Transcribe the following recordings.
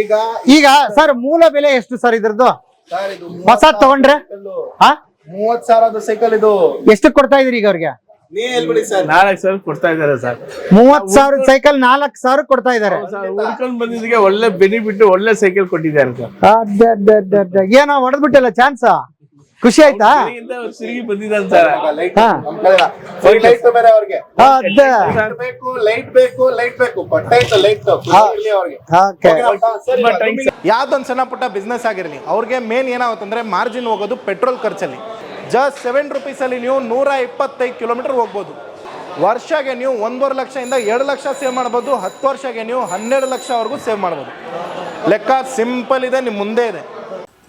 ಈಗ ಈಗ ಸರ್ ಮೂಲ ಬೆಲೆ ಎಷ್ಟು ಸರ್ ಇದ್ರದ್ದು? ಸರ್ ಇದು ಹೊಸ ತಗೊಂಡ್ರೆ? ಹಾ? ಮೂವತ್ ಸಾವಿರದ ಸೈಕಲ್ ಇದು. ಎಷ್ಟು ಕೊಡ್ತಾ ಇದ್ರಿ ಈಗ ಅವ್ರಿಗೆ? ನೀ ಹೇಳ್ಬಿಡಿ ಸರ್. ನಾಲ್ಕು ಸಾವಿರ ಕೊಡ್ತಾ ಇದಾರೆ ಸರ್. ಮೂವತ್ ಸಾವಿರ ಸೈಕಲ್ ನಾಲ್ಕು ಸಾವಿರ ಕೊಡ್ತಾ ಇದಾರೆ ಹುಡ್ಕೊಂಡ್ ಬಂದಿದ್ದಕ್ಕೆ ಒಳ್ಳೆ ಬೆನಿಫಿಟ್ ಒಳ್ಳೆ ಸೈಕಲ್ ಕೊಟ್ಟಿದ್ದಾರೆ ಸರ್. ಏನೋ ಹೊಡೆದ್ಬಿಟ್ಟಲ್ಲ ಚಾನ್ಸ್? ಖುಷಿ ಆಯ್ತಾ? ತಿರುಗಿ ಬಂದಿದ್ದಾನೆ ಸರ್. ಲೈಟ್ ಹಾ. ಲೈಟ್ ಬೇರೆ ಅವ್ರಿಗೆ. ಅದ. Light ಬೇಕು ಲೈಟ್ ಬೇಕು ಲೈಟ್ ಬೇಕು. ಪಟ್ಟ ಐತೆ ಲೈಟ್ ಇರ್ಲಿ ಅವ್ರಿಗೆ. ಓಕೆ ತುಂಬಾ thanks. sir. ಯಾವ್ದೊಂದು ಸಣ್ಣ ಪುಟ್ಟ ಬಿಸ್ನೆಸ್ ಆಗಿರಲಿ ಅವ್ರಿಗೆ ಮೇನ್ ಏನಾಗುತ್ತಂದ್ರೆ ಮಾರ್ಜಿನ್ ಹೋಗೋದು ಪೆಟ್ರೋಲ್ ಖರ್ಚಲ್ಲಿ. ಜಸ್ಟ್ ಸೆವೆನ್ ರುಪೀಸಲ್ಲಿ ನೀವು ನೂರ ಇಪ್ಪತ್ತೈದು ಕಿಲೋಮೀಟರ್ ಹೋಗ್ಬೋದು. ವರ್ಷಗೆ ನೀವು ಒಂದೂವರೆ ಇಂದ ಎರಡು ಲಕ್ಷ ಸೇವ್ ಮಾಡ್ಬೋದು. ಹತ್ತು ವರ್ಷಗೆ ನೀವು ಹನ್ನೆರಡು ಲಕ್ಷವರೆಗೂ ಸೇವ್ ಮಾಡ್ಬೋದು. ಲೆಕ್ಕ ಸಿಂಪಲ್ ಇದೆ ನಿಮ್ಮ ಮುಂದೆ ಇದೆ.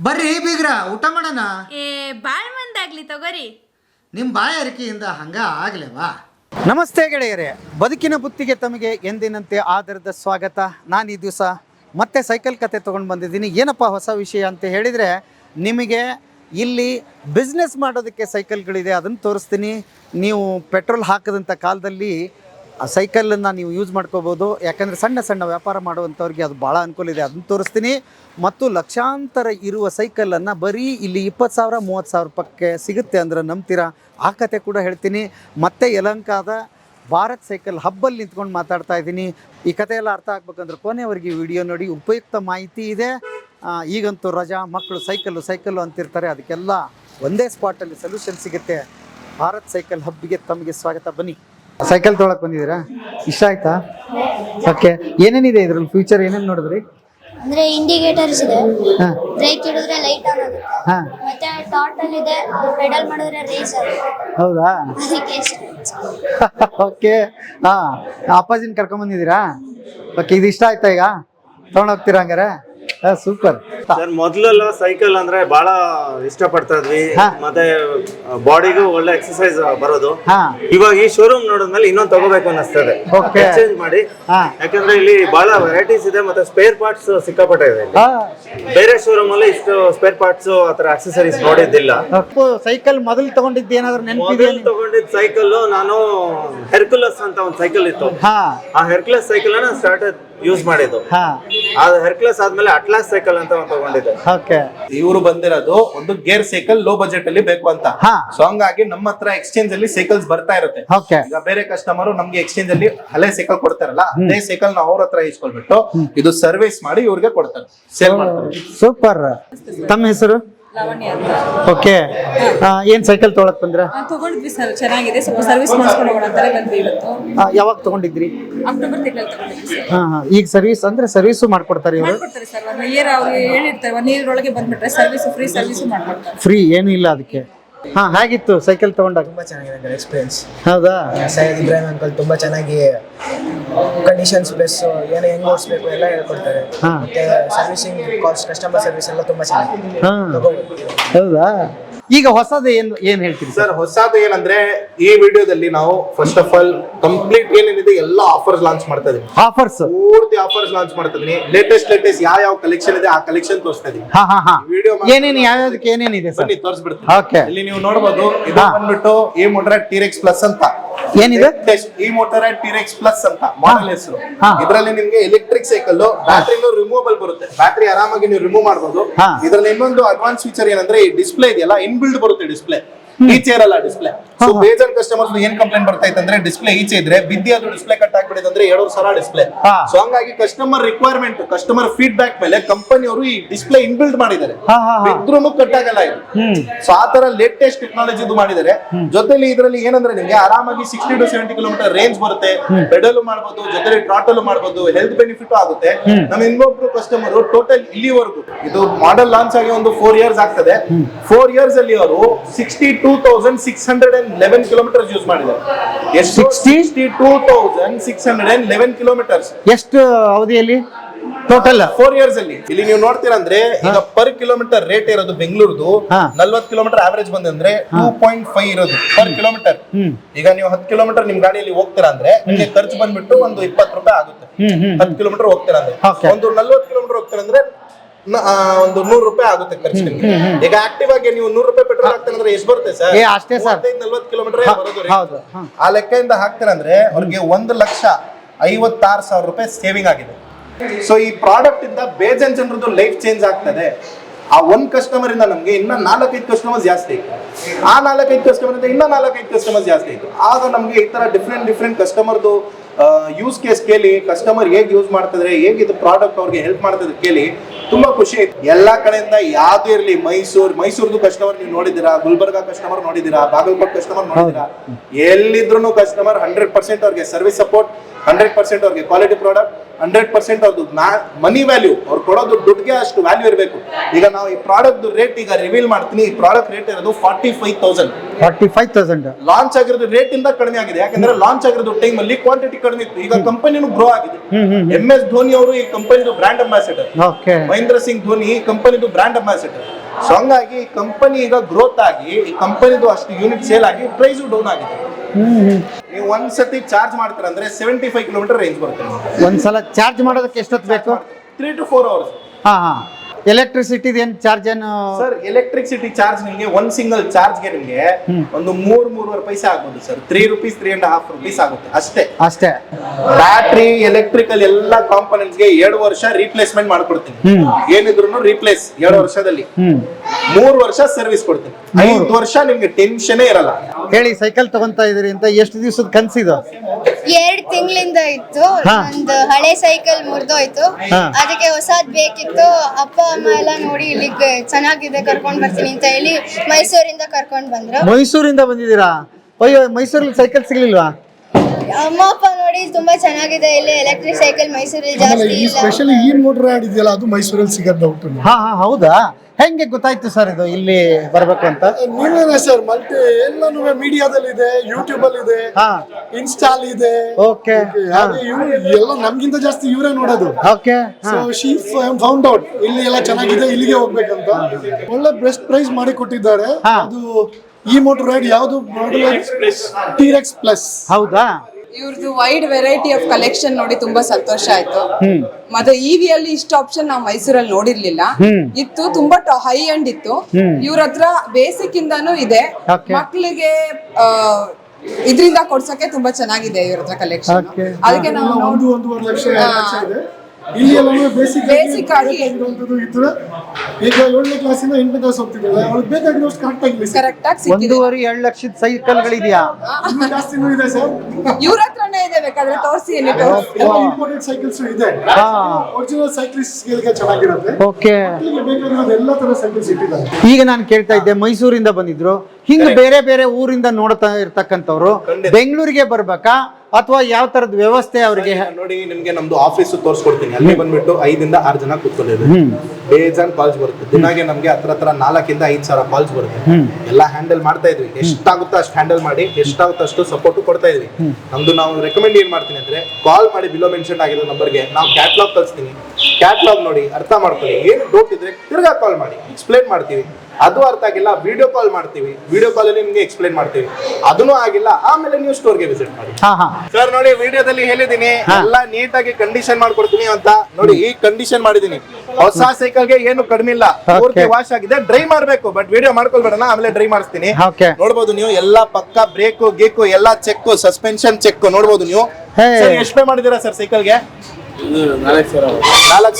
ಬರ್ರಿ ಬೀಗ್ರ ಊಟ ಮಾಡೋಣ. ಏ ಬಾಳ್ ಮಂದಾಗ್ಲಿ ತಗೋರಿ. ನಿಮ್ಮ ಬಾಯಾರಿಕೆಯಿಂದ ಹಂಗ ಆಗ್ಲೇವಾ? ನಮಸ್ತೆ ಗೆಳೆಯರೇ ಬದುಕಿನ ಬುತ್ತಿಗೆ ತಮಗೆ ಎಂದಿನಂತೆ ಆಧಾರದ ಸ್ವಾಗತ. ನಾನು ಈ ದಿವಸ ಮತ್ತೆ ಸೈಕಲ್ ಕತೆ ತೊಗೊಂಡು ಬಂದಿದ್ದೀನಿ. ಏನಪ್ಪ ಹೊಸ ವಿಷಯ ಅಂತ ಹೇಳಿದರೆ ನಿಮಗೆ ಇಲ್ಲಿ ಬಿಸ್ನೆಸ್ ಮಾಡೋದಕ್ಕೆ ಸೈಕಲ್ಗಳಿದೆ ಅದನ್ನು ತೋರಿಸ್ತೀನಿ. ನೀವು ಪೆಟ್ರೋಲ್ ಹಾಕದಂಥ ಕಾಲದಲ್ಲಿ ಸೈಕಲನ್ನು ನೀವು ಯೂಸ್ ಮಾಡ್ಕೋಬೋದು. ಯಾಕಂದರೆ ಸಣ್ಣ ಸಣ್ಣ ವ್ಯಾಪಾರ ಮಾಡುವಂಥವ್ರಿಗೆ ಅದು ಭಾಳ ಅನುಕೂಲ ಇದೆ. ಅದನ್ನು ತೋರಿಸ್ತೀನಿ. ಮತ್ತು ಲಕ್ಷಾಂತರ ಇರುವ ಸೈಕಲನ್ನು ಬರೀ ಇಲ್ಲಿ ಇಪ್ಪತ್ತು ಸಾವಿರ, ಮೂವತ್ತು ಸಾವಿರ ರೂಪಾಯಿಗೆ ಸಿಗುತ್ತೆ ಅಂದ್ರೆ ನಂಬ್ತೀರ? ಆ ಕತೆ ಕೂಡ ಹೇಳ್ತೀನಿ. ಮತ್ತೆ ಯಲಂಕಾದ ಭಾರತ್ ಸೈಕಲ್ ಹಬ್ಬಲ್ಲಿ ನಿಂತ್ಕೊಂಡು ಮಾತಾಡ್ತಾ ಇದ್ದೀನಿ. ಈ ಕತೆ ಎಲ್ಲ ಅರ್ಥ ಆಗ್ಬೇಕಂದ್ರೆ ಕೊನೆವರೆಗೆ ವಿಡಿಯೋ ನೋಡಿ ಉಪಯುಕ್ತ ಮಾಹಿತಿ ಇದೆ. ಈಗಂತೂ ರಜಾ, ಮಕ್ಕಳು ಸೈಕಲ್ಲು ಸೈಕಲ್ಲು ಅಂತಿರ್ತಾರೆ. ಅದಕ್ಕೆಲ್ಲ ಒಂದೇ ಸ್ಪಾಟಲ್ಲಿ ಸೊಲ್ಯೂಷನ್ ಸಿಗುತ್ತೆ. ಭಾರತ್ ಸೈಕಲ್ ಹಬ್ಬಿಗೆ ತಮಗೆ ಸ್ವಾಗತ. ಬನ್ನಿ. ಸೈಕಲ್ ತೊಗೊಳಕ್ ಬಂದಿದ್ದೀರಾ? ಇಷ್ಟ ಆಯ್ತಾ? ಓಕೆ ಏನೇನಿದೆ ಇದ್ರಲ್ಲಿ ಫ್ಯೂಚರ್ ಏನೇನು ನೋಡಿದ್ರಿ? ಅಂದ್ರೆ ಇಂಡಿಕೇಟರ್ಸ್ ಇದೆ. ಹಾಂ. ಬ್ರೇಕ್ ಹಿಡಿದ್ರೆ ಲೈಟ್ ಆನ್ ಆಗುತ್ತೆ. ಹಾಂ. ಮತ್ತೆ ಟೋಟಲ್ ಇದೆ ಪೆಡಲ್ ಮಾಡಿದ್ರೆ ರೇಸ್ ಹೌದಾ? ಅದಕ್ಕೆ. ಓಕೆ ಹಾಂ. ಅಪ್ಪಾಜಿನ ಕರ್ಕೊಂಬಂದಿದ್ದೀರಾ ಓಕೆ ಇದು ಇಷ್ಟ ಆಯ್ತಾ ಈಗ? ತೊಗೊಂಡೋಗ್ತೀರಾ ಹಂಗಾರೆ? ಸೂಪರ್ ಸರ್ ಮೊದ್ಲೆಲ್ಲ ಸೈಕಲ್ ಅಂದ್ರೆ ಬಹಳ ಇಷ್ಟ ಪಡ್ತಾ ಇದ್ವಿ ಮತ್ತೆ ಬಾಡಿಗೂ ಒಳ್ಳೆ ಎಕ್ಸರ್ಸೈಸ್ ಬರೋದು. ಇವಾಗ ಈ ಶೋರೂಮ್ ನೋಡಿದ್ಮೇಲೆ ಇನ್ನೊಂದು ತಗೋಬೇಕು ಅನ್ನಿಸ್ತದೆ. ಎಕ್ಸ್ಚೇಂಜ್ ಮಾಡಿ. ಯಾಕಂದ್ರೆ ಇಲ್ಲಿ ಬಹಳ ವೆರೈಟೀಸ್ ಇದೆ ಮತ್ತೆ ಸ್ಪೇರ್ ಪಾರ್ಟ್ಸ್ ಸಿಕ್ಕಾಪಟ್ಟೆ ಇದೆ. ಬೇರೆ ಶೋರೂಮ್ ಅಲ್ಲಿ ಇಷ್ಟು ಸ್ಪೇರ್ ಪಾರ್ಟ್ಸ್ ಆತರ ಅಕ್ಸೆಸರೀಸ್ ನೋಡಿದ್ದಿಲ್ಲ. ಸೈಕಲ್ ಮೊದಲು ತಗೊಂಡಿದ್ದು ಏನಾದ್ರು ನೆನಪಿದೆ ತಗೊಂಡಿದ್ದ ತಗೊಂಡಿದ್ ಸೈಕಲ್ ನಾನು ಹೆರ್ಕುಲಸ್ ಅಂತ ಒಂದು ಸೈಕಲ್ ಇತ್ತು. ಆ ಹೆರ್ಕುಲಸ್ ಸೈಕಲ್ ಸ್ಟಾರ್ಟ್ ಯೂಸ್ ಮಾಡಿದ್ದು. ಹಾ. ಆ ಹೆರ್ಕುಲಸ್ ಆದ್ಮೇಲೆ ಅಟ್ಲಾಸ್ ಸೈಕಲ್ ಅಂತ ಒಂದು ತಗೊಂಡಿದ್ದೆ. ಓಕೆ. ಇವರು ಬಂದಿರೋದು ಒಂದು ಗೇರ್ ಸೈಕಲ್ ಲೋ ಬಜೆಟ್ ಅಲ್ಲಿ ಬೇಕು ಅಂತ. ಹಾ. ಸೊ ಹಂಗಾಗಿ ನಮ್ಮ ಹತ್ರ ಎಕ್ಸ್ಚೇಂಜ್ ಅಲ್ಲಿ ಸೈಕಲ್ಸ್ ಬರ್ತಾ ಇರುತ್ತೆ. ಓಕೆ. ಈಗ ಬೇರೆ ಕಸ್ಟಮರ್ ನಮ್ಗೆ ಎಕ್ಸ್ಚೇಂಜ್ ಅಲ್ಲಿ ಹಳೆ ಸೈಕಲ್ ಕೊಡ್ತಾರಲ್ಲ ಅದೇ ಸೈಕಲ್ ನಾವು ಅವ್ರ ಹತ್ರ ಇಸ್ಕೊಳ್ಬಿಟ್ಟು ಇದು ಸರ್ವಿಸ್ ಮಾಡಿ ಇವ್ರಿಗೆ ಕೊಡ್ತಾರೆ. ಸೇಲ್ ಮಾಡ್ತಾರೆ. ಸೂಪರ್ ತಮ್ಮ ಹೆಸರು? ಓಕೆ. ಏನ್ ಸೈಕಲ್ ತೊಗೊಳಕ್ ಬಂದ್ರ? ಆ, ತಗೊಂಡಿದ್ವಿ ಸರ್ ಚೆನ್ನಾಗಿದೆ. ಸ್ವಲ್ಪ ಸರ್ವಿಸ್ ಮಾಡಿಸ್ಕೊಂಡು ಹೋಗೋಣ ಅಂತಾನೆ ಬಂದ್ವಿ ಇವತ್ತು. ಯಾವಾಗ ತಗೊಂಡಿದ್ರಿ? ಅಕ್ಟೋಬರ್ ತಿಂಗಳಲ್ಲಿ ತಗೊಂಡಿದ್ವಿ ಸರ್. ಹಾ ಹಾ. ಈಗ ಸರ್ವಿಸ್ ಅಂದ್ರೆ ಸರ್ವಿಸು ಮಾಡ್ಕೊಡ್ತಾರೆ ಇವರು? ಮಾಡ್ಕೊಡ್ತಾರೆ ಸರ್. ಒನ್ ಇಯರ್ ಅವ್ರಿಗೆ ಹೇಳಿರ್ತಾರೆ ಒನ್ ಇಯರ್ ಒಳಗೆ ಬಂದ್ಬಿಟ್ರೆ ಸರ್ವಿಸ್ ಫ್ರೀ ಸರ್ವಿಸ್ ಮಾಡ್ಕೊಡ್ತಾರೆ. ಫ್ರೀ ಏನು ಇಲ್ಲ ಅದಕ್ಕೆ. ಹಾ ಹೇಗಿತ್ತು ಸೈಕಲ್ ತಗೊಂಡಾಗ? ತುಂಬ ಚೆನ್ನಾಗಿದೆ ಎಕ್ಸ್ಪೀರಿಯನ್ಸ್ ಹೌದಾ? ಸೈಯದ್ ಇಬ್ರಾಹಿಂ ಅಂಕಲ್ ತುಂಬ ಚೆನ್ನಾಗಿ ಕಂಡೀಷನ್ಸ್ ಪ್ಲಸ್ ಏನು ಹೆಂಗ್ ಓಡಿಸ್ಬೇಕು ಎಲ್ಲ ಹೇಳ್ಕೊಡ್ತಾರೆ. ಹಾ. ಮತ್ತೆ ಸರ್ವಿಸಿಂಗ್ ಕಾಸ್ಟ್ ಕಸ್ಟಮರ್ ಸರ್ವಿಸ್ ಎಲ್ಲ ತುಂಬ ಚೆನ್ನಾಗಿದೆ. ಹಾ. ಹೌದಾ? ಈಗ ಹೊಸದು ಏನ್ ಏನ್ ಹೇಳ್ತೀರಿ ಸರ್? ಹೊಸದು ಏನಂದ್ರೆ ಈ ವಿಡಿಯೋದಲ್ಲಿ ನಾವು ಫಸ್ಟ್ ಆಫ್ ಆಲ್ ಕಂಪ್ಲೀಟ್ ಏನೇನಿದೆ ಎಲ್ಲ ಆಫರ್ಸ್ ಲಾಂಚ್ ಮಾಡ್ತಾ ಇದೀವಿ. ಆಫರ್ಸ್ ಪೂರ್ತಿ ಆಫರ್ಸ್ ಲಾಂಚ್ ಮಾಡ್ತಾ ಇದೀನಿ. ಲೇಟೆಸ್ಟ್ ಲೇಟೆಸ್ಟ್ ಯಾವ ಯಾವ ಕಲೆಕ್ಷನ್ ಇದೆ ಆ ಕಲೆಕ್ಷನ್ ತೋರಿಸ್ತಾ ಇದೀನಿ. ಹಾ ಹಾ ಹಾ. ವಿಡಿಯೋ ಏನೇನು ಯಾವ್ಯಾವ್ದಕ್ಕೆ ಏನೇನಿದೆ ಸರ್? ಬನ್ನಿ ತೋರಿಸ್ಬಿಡ್ತೀನಿ. ಓಕೆ ಇಲ್ಲಿ ನೀವು ನೋಡಬಹುದು ಇದು. ಬಂದ್ಬಿಟ್ಟು ಈ ಮೋಟರ್ ಟಿರೆಕ್ಸ್ ಪ್ಲಸ್ ಅಂತ. ಏನಿದೆ? ಈ ಮೋಟರ್ ಟಿರೆಕ್ಸ್ ಪ್ಲಸ್ ಅಂತ ಮಾಡೆಲ್ ಹೆಸರು. ಇದರಲ್ಲಿ ನಿಮ್ಗೆ ಎಲೆಕ್ಟ್ರಿಕ್ ಸೈಕಲ್ ಬ್ಯಾಟ್ರಿನೂ ರಿಮೂವಲ್ ಬರುತ್ತೆ. ಬ್ಯಾಟ್ರಿ ಆರಾಮಾಗಿ ನೀವು ರಿಮೂವ್ ಮಾಡಬಹುದು. ಇದರಲ್ಲಿ ಇನ್ನೊಂದು ಅಡ್ವಾನ್ಸ್ ಫೀಚರ್ ಏನಂದ್ರೆ ಈ ಡಿಸ್ಪ್ಲೇ ಇದೆಯಲ್ಲ ಇನ್ಬಿಲ್ಡ್ ಬರುತ್ತೆ ಡಿಸ್ಪ್ಲೇ ಈಚೆ ಇರಲ್ಲ ಡಿಸ್ಪ್ಲೇ ಸೊ ಬೇಜಾರ್ ಕಸ್ಟಮರ್ಸ್ ಏನ್ ಕಂಪ್ಲೇಂಟ್ ಬರ್ತಾ ಇತ್ತಂದ್ರೆ ಡಿಸ್ಪ್ಲೇ ಈಚೆ ಇದ್ರೆ ಬಿದ್ದಿ ಅದು ಡಿಸ್ಪ್ಲೇ ಕಟ್ ಆಗ್ಬಿಡಿದ್ರೆ ಅಂದ್ರೆ ಸಲ ಸಾವಿರ ಡಿಸ್ಪ್ಲೇ ಸೊ ಹಂಗಾಗಿ ಕಸ್ಟಮರ್ ರಿಕ್ವೈರ್ಮೆಂಟ್ ಕಸ್ಟಮರ್ ಫೀಡ್ಬ್ಯಾಕ್ ಮೇಲೆ ಕಂಪನಿ ಅವರು ಈ ಡಿಸ್ಪ್ಲೇ ಇನ್ಬಿಲ್ಡ್ ಮಾಡಿದ್ದಾರೆ. ಬಿದ್ರೂ ಕಟ್ ಆಗಲ್ಲ ಇದು. ಸೊ ಆ ತರ ಲೇಟೆಸ್ಟ್ ಟೆಕ್ನಾಲಜಿ ಇದು ಮಾಡಿದ್ದಾರೆ ಜೊತೆಲಿ ಇದರಲ್ಲಿ ಏನಂದ್ರೆ ನಿಮ್ಗೆ ಆರಾಮಾಗಿ sixty to seventy kilometre range ಬರುತ್ತೆ. ಪೆಡಲ್ ಮಾಡಬಹುದು ಜೊತೆಲಿ ಟ್ರಾಟಲ್ ಮಾಡಬಹುದು ಹೆಲ್ತ್ ಬೆನಿಫಿಟ್ ಆಗುತ್ತೆ. ನಮ್ಮ ಇನ್ನೊಬ್ರು ಕಸ್ಟಮರ್ ಟೋಟಲ್ ಇಲ್ಲಿವರೆಗೂ ಇದು ಮಾಡೆಲ್ ಲಾಂಚ್ ಆಗಿ ಒಂದು ಫೋರ್ ಇಯರ್ಸ್ ಆಗ್ತದೆ. ಫೋರ್ ಇಯರ್ಸ್ ಅಲ್ಲಿ ಅವರು sixty two thousand six hundred and eleven kilometre use ಮಾಡಿದ್ದಾರೆ. ಎಷ್ಟು 60? Sixty two thousand six hundred and eleven kilometres ಎಷ್ಟು ಅವಧಿಯಲ್ಲಿ? ಟೋಟಲ್ ಫೋರ್ ಇಯರ್ಸ್ ಅಲ್ಲಿ. ಇಲ್ಲಿ ನೀವು ನೋಡ್ತೀರಾ ಅಂದ್ರೆ ಈಗ ಪರ್ ಕಿಲೋಮೀಟರ್ ರೇಟ್ ಇರೋದು ಬೆಂಗಳೂರದು. ನಲ್ವತ್ ಕಿಲೋಮೀಟರ್ ಆವರೇಜ್ ಬಂದಂದ್ರೆ ಟೂ ಪಾಯಿಂಟ್ ಫೈವ್ ಇರೋದು ಪರ್ ಕಿಲೋಮೀಟರ್ ಈಗ ನೀವು ಹತ್ತು ಕಿಲೋಮೀಟರ್ ನಿಮ್ ಗಾಡಿಯಲ್ಲಿ ಹೋಗ್ತೀರಾ ಅಂದ್ರೆ ನಿಮಗೆ ಖರ್ಚು ಬಂದ್ಬಿಟ್ಟು ಒಂದು ಇಪ್ಪತ್ತು ರೂಪಾಯಿ ಆಗುತ್ತೆ. ಹತ್ತು ಕಿಲೋಮೀಟರ್ ಹೋಗ್ತೀರಾ ಅಂದ್ರೆ. ಒಂದು ನಲ್ವತ್ ಕಿಲೋಮೀಟರ್ ಹೋಗ್ತೀರಾ ಅಂದ್ರೆ ಒಂದು ನೂರು ರೂಪಾಯಿ ಆಗುತ್ತೆ ಖರ್ಚು ನಿಮ್ಗೆ. ಈಗ ಆಕ್ಟಿವ್ ಆಗಿ ನೀವು ನೂರು ರೂಪಾಯಿ ಪೆಟ್ರೋಲ್ ಹಾಕ್ತಾರೆ ಅಂದ್ರೆ ಎಷ್ಟು ಬರುತ್ತೆ ಸರ್? ಏ, ಅಷ್ಟೇ ಸರ್. ನಲ್ವತ್ ಕಿಲೋಮೀಟರ್ ಬರೋದು ಹೌದು. ಹಾ. ಆ ಲೆಕ್ಕದಿಂದ ಹಾಕ್ತೀರಾ ಅಂದ್ರೆ ಅವ್ರಿಗೆ ಒಂದು ಲಕ್ಷ ಐವತ್ತಾರು ಸಾವಿರ ರೂಪಾಯಿ ಸೇವಿಂಗ್ ಆಗಿದೆ. ಸೊ ಈ ಪ್ರಾಡಕ್ಟ್ ಇಂದ ಬೇಜನ್ ಜನರದ್ದು ಲೈಫ್ ಚೇಂಜ್ ಆಗ್ತದೆ. ಆ ಒಂದ್ ಕಸ್ಟಮರ್ ಇಂದ ನಮ್ಗೆ ಇನ್ನ ನಾಲ್ಕೈದು ಕಸ್ಟಮರ್ ಜಾಸ್ತಿ ಆಯ್ತು ಆ ನಾಲ್ಕೈದು ಕಸ್ಟಮರ್ ಇಂದ ಇನ್ನ ನಾಲ್ಕೈದು ಕಸ್ಟಮರ್ ಜಾಸ್ತಿ ಆಯ್ತು ಆಗ ನಮ್ಗೆ ಈ ತರ ಡಿಫ್ರೆಂಟ್ ಡಿಫ್ರೆಂಟ್ ಕಸ್ಟಮರ್ದು ಯೂಸ್ ಕೇಸ್ ಕೇಳಿ ಕಸ್ಟಮರ್ ಹೇಗೆ ಯೂಸ್ ಮಾಡ್ತಿದ್ರೆ ಹೇಗೆ ಇದು ಪ್ರಾಡಕ್ಟ್ ಅವ್ರಿಗೆ ಹೆಲ್ಪ್ ಮಾಡ್ತಿದ್ರೆ ಕೇಳಿ ತುಂಬಾ ಖುಷಿ ಆಯ್ತು. ಎಲ್ಲಾ ಕಡೆಯಿಂದ ಯಾವ್ದು ಇರ್ಲಿ ಮೈಸೂರು ಮೈಸೂರ್ದು ಕಸ್ಟಮರ್ ನೀವು ನೋಡಿದಿರಾ ಗುಲ್ಬರ್ಗಾ ಕಸ್ಟಮರ್ ನೋಡಿದಿರಾ ಬಾಗಲಕೋಟ್ ಕಸ್ಟಮರ್ ನೋಡಿದಿರಾ ಎಲ್ಲಿದ್ರು ಕಸ್ಟಮರ್ ಹಂಡ್ರೆಡ್ ಪರ್ಸೆಂಟ್ ಅವ್ರಿಗೆ ಸರ್ವಿಸ್ ಸಪೋರ್ಟ್ ಹಂಡ್ರೆಡ್ ಪರ್ಸೆಂಟ್ ಅವ್ರಿಗೆ ಕ್ವಾಲಿಟಿ ಪ್ರಾಡಕ್ಟ್ ಹಂಡ್ರೆಡ್ ಪರ್ಸೆಂಟ್ ಅವ್ರದ್ದು ಮನಿ ವ್ಯಾಲ್ಯೂ ಅವ್ರು ಕೊಡೋದು ದುಡ್ಡಿಗೆ ಅಷ್ಟು ವ್ಯಾಲ್ಯೂ ಇರಬೇಕು. ಈಗ ನಾವು ಈ ಪ್ರಾಡಕ್ಟ್ ರೇಟ್ ಈಗ ರಿವೀಲ್ ಮಾಡ್ತೀನಿ ಈ ಪ್ರಾಡಕ್ಟ್ ರೇಟ್ ಇರೋದು forty five thousand forty five thousand launch ಆಗಿರೋದು ರೇಟ್ ಇಂದ ಕಡಿಮೆ ಆಗಿದೆ. ಯಾಕಂದ್ರೆ ಲಾಂಚ್ ಆಗಿರೋದು ಟೈಮ್ ಅಲ್ಲಿ ಕ್ವಾಂಟಿಟಿ ಕಡಿಮೆ ಇತ್ತು ಈಗ ಕಂಪನಿನೂ ಗ್ರೋ ಆಗಿದೆ. ಎಂ ಎಸ್ ಧೋನಿ ಅವರು ಈ ಕಂಪನಿದು brand ambassador okay Mahendra Singh Dhoni ಈ ಕಂಪನಿದು ಬ್ರಾಂಡ್ ಅಂಬಾಸಿಡರ್ ಸೊ ಹಂಗಾಗಿ ಈ ಕಂಪನಿ ಈಗ ಗ್ರೋತ್ ಆಗಿ ಈ ಕಂಪನಿದು ಅಷ್ಟು ಯೂನಿಟ್ ಸೇಲ್ ಆಗಿ ಪ್ರೈಸ್ ಡೌನ್ ಆಗಿದೆ. ನೀವು ಒಂದ್ಸತಿ ಚಾರ್ಜ್ ಮಾಡ್ತೀರ ಅಂದ್ರೆ ಸೆವೆಂಟಿ ಫೈವ್ ಕಿಲೋಮೀಟರ್ ರೇಂಜ್ ಬರುತ್ತೆ ಒಂದ್ಸಲ ಚಾರ್ಜ್ ಮಾಡೋದಕ್ಕೆ ಎಷ್ಟೊತ್ತು ಬೇಕು? ತ್ರೀ ಟು ಫೋರ್ ಅವರ್ಸ್ ಹಾ ಹಾ. ಎಲೆಕ್ಟ್ರಿಸಿಟಿ ಏನು ಚಾರ್ಜ್ ಏನು? ಸರ್ ಎಲೆಕ್ಟ್ರಿಸಿಟಿ ಚಾರ್ಜ್ ನಿಮಗೆ ಒಂದ್ ಸಿಂಗಲ್ ಚಾರ್ಜ್ಗೆ ನಿಮಗೆ ಒಂದು ಮೂರ್ ಮೂರುವರೆ ಪೈಸೆ ಆಗ್ಬೋದು sir three rupees three and half rupees ಆಗುತ್ತೆ ಅಷ್ಟೇ. ಅಷ್ಟೇ. ಬ್ಯಾಟ್ರಿ ಎಲೆಕ್ಟ್ರಿಕಲ್ ಎಲ್ಲ ಕಾಂಪೋನೆಂಟ್ಸ್ಗೆ ಎರಡು ವರ್ಷ ರೀಪ್ಲೇಸ್ಮೆಂಟ್ ಮಾಡ್ಕೊಡ್ತೀನಿ. ಏನಿದ್ರು ರೀಪ್ಲೇಸ್ ಎರಡು ವರ್ಷದಲ್ಲಿ. ಮೂರ್ ವರ್ಷ ಸರ್ವಿಸ್ ಕೊಡ್ತೀನಿ. ಐದು ವರ್ಷ ನಿಮ್ಗೆ ಟೆನ್ಷನ್ ಇರಲ್ಲ. ಹೇಳಿ ಸೈಕಲ್ ತಗೊಂತ ಇದೀರಿ ಅಂತ ಎಷ್ಟು ದಿವಸದ ಕನ್ಸಿದು? ಎರಡ್ ತಿಂಗಳಿಂದ ಇತ್ತು. ಹಾ. ಒಂದು ಹಳೆ ಸೈಕಲ್ ಮುರಿದೋಯ್ತು. ಹಾ. ಅದಕ್ಕೆ ಹೊಸದ್ ಬೇಕಿತ್ತು. ಅಪ್ಪ ಅಮ್ಮ ಎಲ್ಲ ನೋಡಿ ಇಲ್ಲಿಗೆ ಚೆನ್ನಾಗಿದೆ ಕರ್ಕೊಂಡ್ ಬರ್ತೀನಿ ಅಂತ ಹೇಳಿ ಮೈಸೂರಿಂದ ಕರ್ಕೊಂಡ್ ಬಂದ್ರು. ಮೈಸೂರಿಂದ ಬಂದಿದ್ದೀರಾ? ಅಯ್ಯೋ ಮೈಸೂರಲ್ಲಿ ಸೈಕಲ್ ಸಿಗ್ಲಿಲ್ವಾ? ಅಮ್ಮ ಅಪ್ಪ ನೋಡಿ ತುಂಬಾ ಚೆನ್ನಾಗಿದೆ. ಇಲ್ಲಿ ಎಲೆಕ್ಟ್ರಿಕ್ ಸೈಕಲ್ ಮೈಸೂರಲ್ಲಿ ಜಾಸ್ತಿ ಈ ಇಲ್ಲ. ಸ್ಪೆಷಲಿ ಈ ಮೋಟರ್ ಆಡ್ ಇದೆಯಲ್ಲ ಅದು ಮೈಸೂರಲ್ಲಿ ಸಿಗೋದು ಡೌಟ್ ಹಾ ಹಾ ಹೌದಾ? ಹೆಂಗೆ ಗೊತ್ತಾಯ್ತು ಸರ್ ಇದು? ಇಲ್ಲಿ ಬರ್ಬೇಕು ಅಂತ? ನೀವೇನೆ ಸರ್ ಮಲ್ಟಿ ಎಲ್ಲಾನು ಮೀಡಿಯಾದಲ್ಲಿ ಇದೆ ಯೂಟ್ಯೂಬ್ ಅಲ್ಲಿ ಇದೆ ಹಾ ಇನ್ಸ್ಟಾಲ್ ಇದೆ ಓಕೆ ಹಾಗೆ ಇವ್ರು ಎಲ್ಲ ನಮ್ಗಿಂತ ಜಾಸ್ತಿ ಇವರೇ ನೋಡೋದು. Okay so she found out ಇಲ್ಲಿ ಎಲ್ಲ ಚೆನ್ನಾಗಿದೆ ಇಲ್ಲಿಗೆ ಹೋಗ್ಬೇಕಂತ. ಒಳ್ಳೆ ಬೆಸ್ಟ್ ಪ್ರೈಸ್ ಮಾಡಿ ಕೊಟ್ಟಿದ್ದಾರೆ. ಹಾ. ಅದು ಈ ಮೋಟರ್ ರೈಡ್ ಯಾವುದು ಟಿರೆಕ್ಸ್ ಪ್ಲಸ್ ಹೌದಾ? ಇವ್ರದ್ದು ವೈಡ್ ವೆರೈಟಿ ಆಫ್ ಕಲೆಕ್ಷನ್ ನೋಡಿ ತುಂಬಾ ಸಂತೋಷ ಆಯ್ತು ಹ್ಮ್ ಮತ್ತೆ ಇವಿಯಲ್ಲಿ ಇಷ್ಟು ಆಪ್ಷನ್ ನಾವು ಮೈಸೂರಲ್ಲಿ ನೋಡಿರ್ಲಿಲ್ಲ ಹ್ಮ್. ಇತ್ತು ತುಂಬಾ ಹೈ ಅಂಡ್ ಇತ್ತು ಹ್ಮ್. ಇವ್ರ ಹತ್ರ ಬೇಸಿಕ್ ಇಂದಾನು ಇದೆ Okay. ಮಕ್ಕಳಿಗೆ ಇದ್ರಿಂದ ಕೊಡ್ಸಕ್ಕೆ ತುಂಬಾ ಚೆನ್ನಾಗಿದೆ ಇವ್ರ ಹತ್ರ ಕಲೆಕ್ಷನ್ Okay. ಅದಕ್ಕೆ ನಾವು ಒಂದು ನೋಡ್- ಒಂದೂವರೆ ಲಕ್ಷ ಎರಡು ಲಕ್ಷ ಇದೆ ಇಲ್ಲಿ ಎಲ್ಲ ಬೇಸಿಕ್ ಆಗಿ- ಈಗ ಏಳನೇ ಕ್ಲಾಸಿಂದ ಎಂಟನೇ ಕ್ಲಾಸ್ ಹೋಗ್ತಿದ್ದಿಲ್ಲ ಅವ್ರಿಗೆ ಬೇಕಾಗಿರೋಷ್ಟು ಕರೆಕ್ಟ್ ಆಗಿ ಕರೆಕ್ಟ್ ಆಗಿ ಸಿಕ್ಕಿದೆ ಒಂದೂವರೆ ಎರಡು ಲಕ್ಷದ ಸೈಕಲ್ಗಳಿದೆಯಾ ಇನ್ನೂ ಜಾಸ್ತಿನೂ ಇದೆ ಸರ್. ಇವ್ರ ಹತ್ರನೇ ಇದೆ ಬೇಕಾದ್ರೆ ತೋರಿಸಿ ಇಲ್ಲಿ ತೋರ್ಸಿ. ಎಲ್ಲ ಇಂಪೋರ್ಟೆಡ್ ಸೈಕಲ್ಸ್ ಇದೆ. ಹಾ. ಒರಿಜಿನಲ್ ಸೈಕ್ಲಿಸ್ಟ್ಗೆ ಚೆನ್ನಾಗಿರುತ್ತೆ. ಓಕೆ ಬೇಕಾಗಿರೋದು ಎಲ್ಲ ತರ ಸೈಕಲ್ಸ್ ಇಟ್ಟಿದ್ದಾರೆ. ಈಗ ನಾನು ಕೇಳ್ತಾ ಇದ್ದೆ ಮೈಸೂರಿಂದ ಬಂದಿದ್ರು. ಹಿಂಗ್ ಬೇರೆ ಬೇರೆ ಊರಿಂದ ನೋಡ್ತಾ ಇರ್ತಕ್ಕಂಥವ್ರು ಬೆಂಗಳೂರಿಗೆ ಬರ್ಬೇಕಾ? ಅಥವಾ ಯಾವ ತರದ ವ್ಯವಸ್ಥೆ ಅವರಿಗೆ ನೋಡಿ ನಿಮ್ಗೆ ನಮ್ದು ಆಫೀಸ್ ತೋರಿಸ್ಕೊಡ್ತೀನಿ. ಅಲ್ಲಿ ಬಂದ್ಬಿಟ್ಟು ಐದಿಂದ ಆರ್ ಜನ ಕೂತ್ಕೊಂಡಿದೆ ಬೇಜಾನ್ ಕಾಲ್ಸ್ ಬರುತ್ತೆ. ದಿನಾಗೆ ನಮ್ಗೆ ಹತ್ರ ಹತ್ರ ನಾಲ್ಕಿಂದ ಐದ್ ಸಾವಿರ ಕಾಲ್ಸ್ ಬರುತ್ತೆ. ಎಲ್ಲ ಹ್ಯಾಂಡಲ್ ಮಾಡ್ತಾ ಇದ್ವಿ. ಎಷ್ಟಾಗುತ್ತೋ ಅಷ್ಟು ಹ್ಯಾಂಡಲ್ ಮಾಡಿ ಎಷ್ಟಾಗುತ್ತೋ ಅಷ್ಟು ಸಪೋರ್ಟ್ ಕೊಡ್ತಾ ಇದ್ವಿ. ನಮ್ದು ನಾವು ರೆಕಮೆಂಡ್ ಏನ್ ಮಾಡ್ತೀನಿ ಅಂದ್ರೆ ಕಾಲ್ ಮಾಡಿ ಬಿಲೋ ಮೆನ್ಷನ್ ಆಗಿರೋ ನಂಬರ್ಗೆ ನಾವು ಕ್ಯಾಟ್ಲಾಗ್ ಕಳಿಸ್ತೀನಿ. ಕ್ಯಾಟ್ಲಾಗ್ ನೋಡಿ ಅರ್ಥ ಮಾಡ್ಕೊಳ್ಳಿ. ಏನು ಡೌಟ್ ಇದ್ರೆ ತಿರ್ಗಾ ಕಾಲ್ ಮಾಡಿ. ಎಕ್ಸ್ಪ್ಲೇನ್ ಮಾಡ್ತೀವಿ. ಅದು ಅರ್ಥ ಆಗಿಲ್ಲ ವಿಡಿಯೋ ಕಾಲ್ ಮಾಡ್ತೀವಿ. ವಿಡಿಯೋ ಕಾಲ್ ಅಲ್ಲಿ ನಿಮ್ಗೆ ಎಕ್ಸ್ಪ್ಲೈನ್ ಮಾಡ್ತೀವಿ. ಅದನ್ನು ಆಗಿಲ್ಲ ಆಮೇಲೆ ನೀವು ಸ್ಟೋರ್ಗೆ ವಿಸಿಟ್ ಮಾಡಿ. ಸರ್ ನೋಡಿ ವಿಡಿಯೋದಲ್ಲಿ ಹೇಳಿದೀನಿ ಎಲ್ಲ ನೀಟಾಗಿ ಕಂಡೀಷನ್ ಮಾಡ್ಕೊಡ್ತೀನಿ ಅಂತ. ನೋಡಿ ಈ ಕಂಡೀಷನ್ ಮಾಡಿದೀನಿ ಹೊಸ ಸೈಕಲ್ಗೆ ಏನು ಕಡಿಮೆ ಇಲ್ಲ. ಪೂರ್ತಿ ವಾಶ್ ಆಗಿದೆ. ಡ್ರೈ ಮಾಡ್ಬೇಕು ಬಟ್ ವಿಡಿಯೋ ಮಾಡ್ಕೊಳ್ಬೇಡಣ ಆಮೇಲೆ ಡ್ರೈ ಮಾಡಿಸ್ತೀನಿ. ಓಕೆ ನೋಡ್ಬೋದು ನೀವು ಎಲ್ಲಾ ಪಕ್ಕ ಬ್ರೇಕು ಗೇಕು ಎಲ್ಲಾ ಚೆಕ್ ಸಸ್ಪೆನ್ಷನ್ ಚೆಕ್ ನೋಡ್ಬೋದು ನೀವು. ಎಷ್ಟು ಪೇ ಮಾಡಿದೀರಾ ಸರ್ ಸೈಕಲ್ಗೆ ನಾಲ್ಕು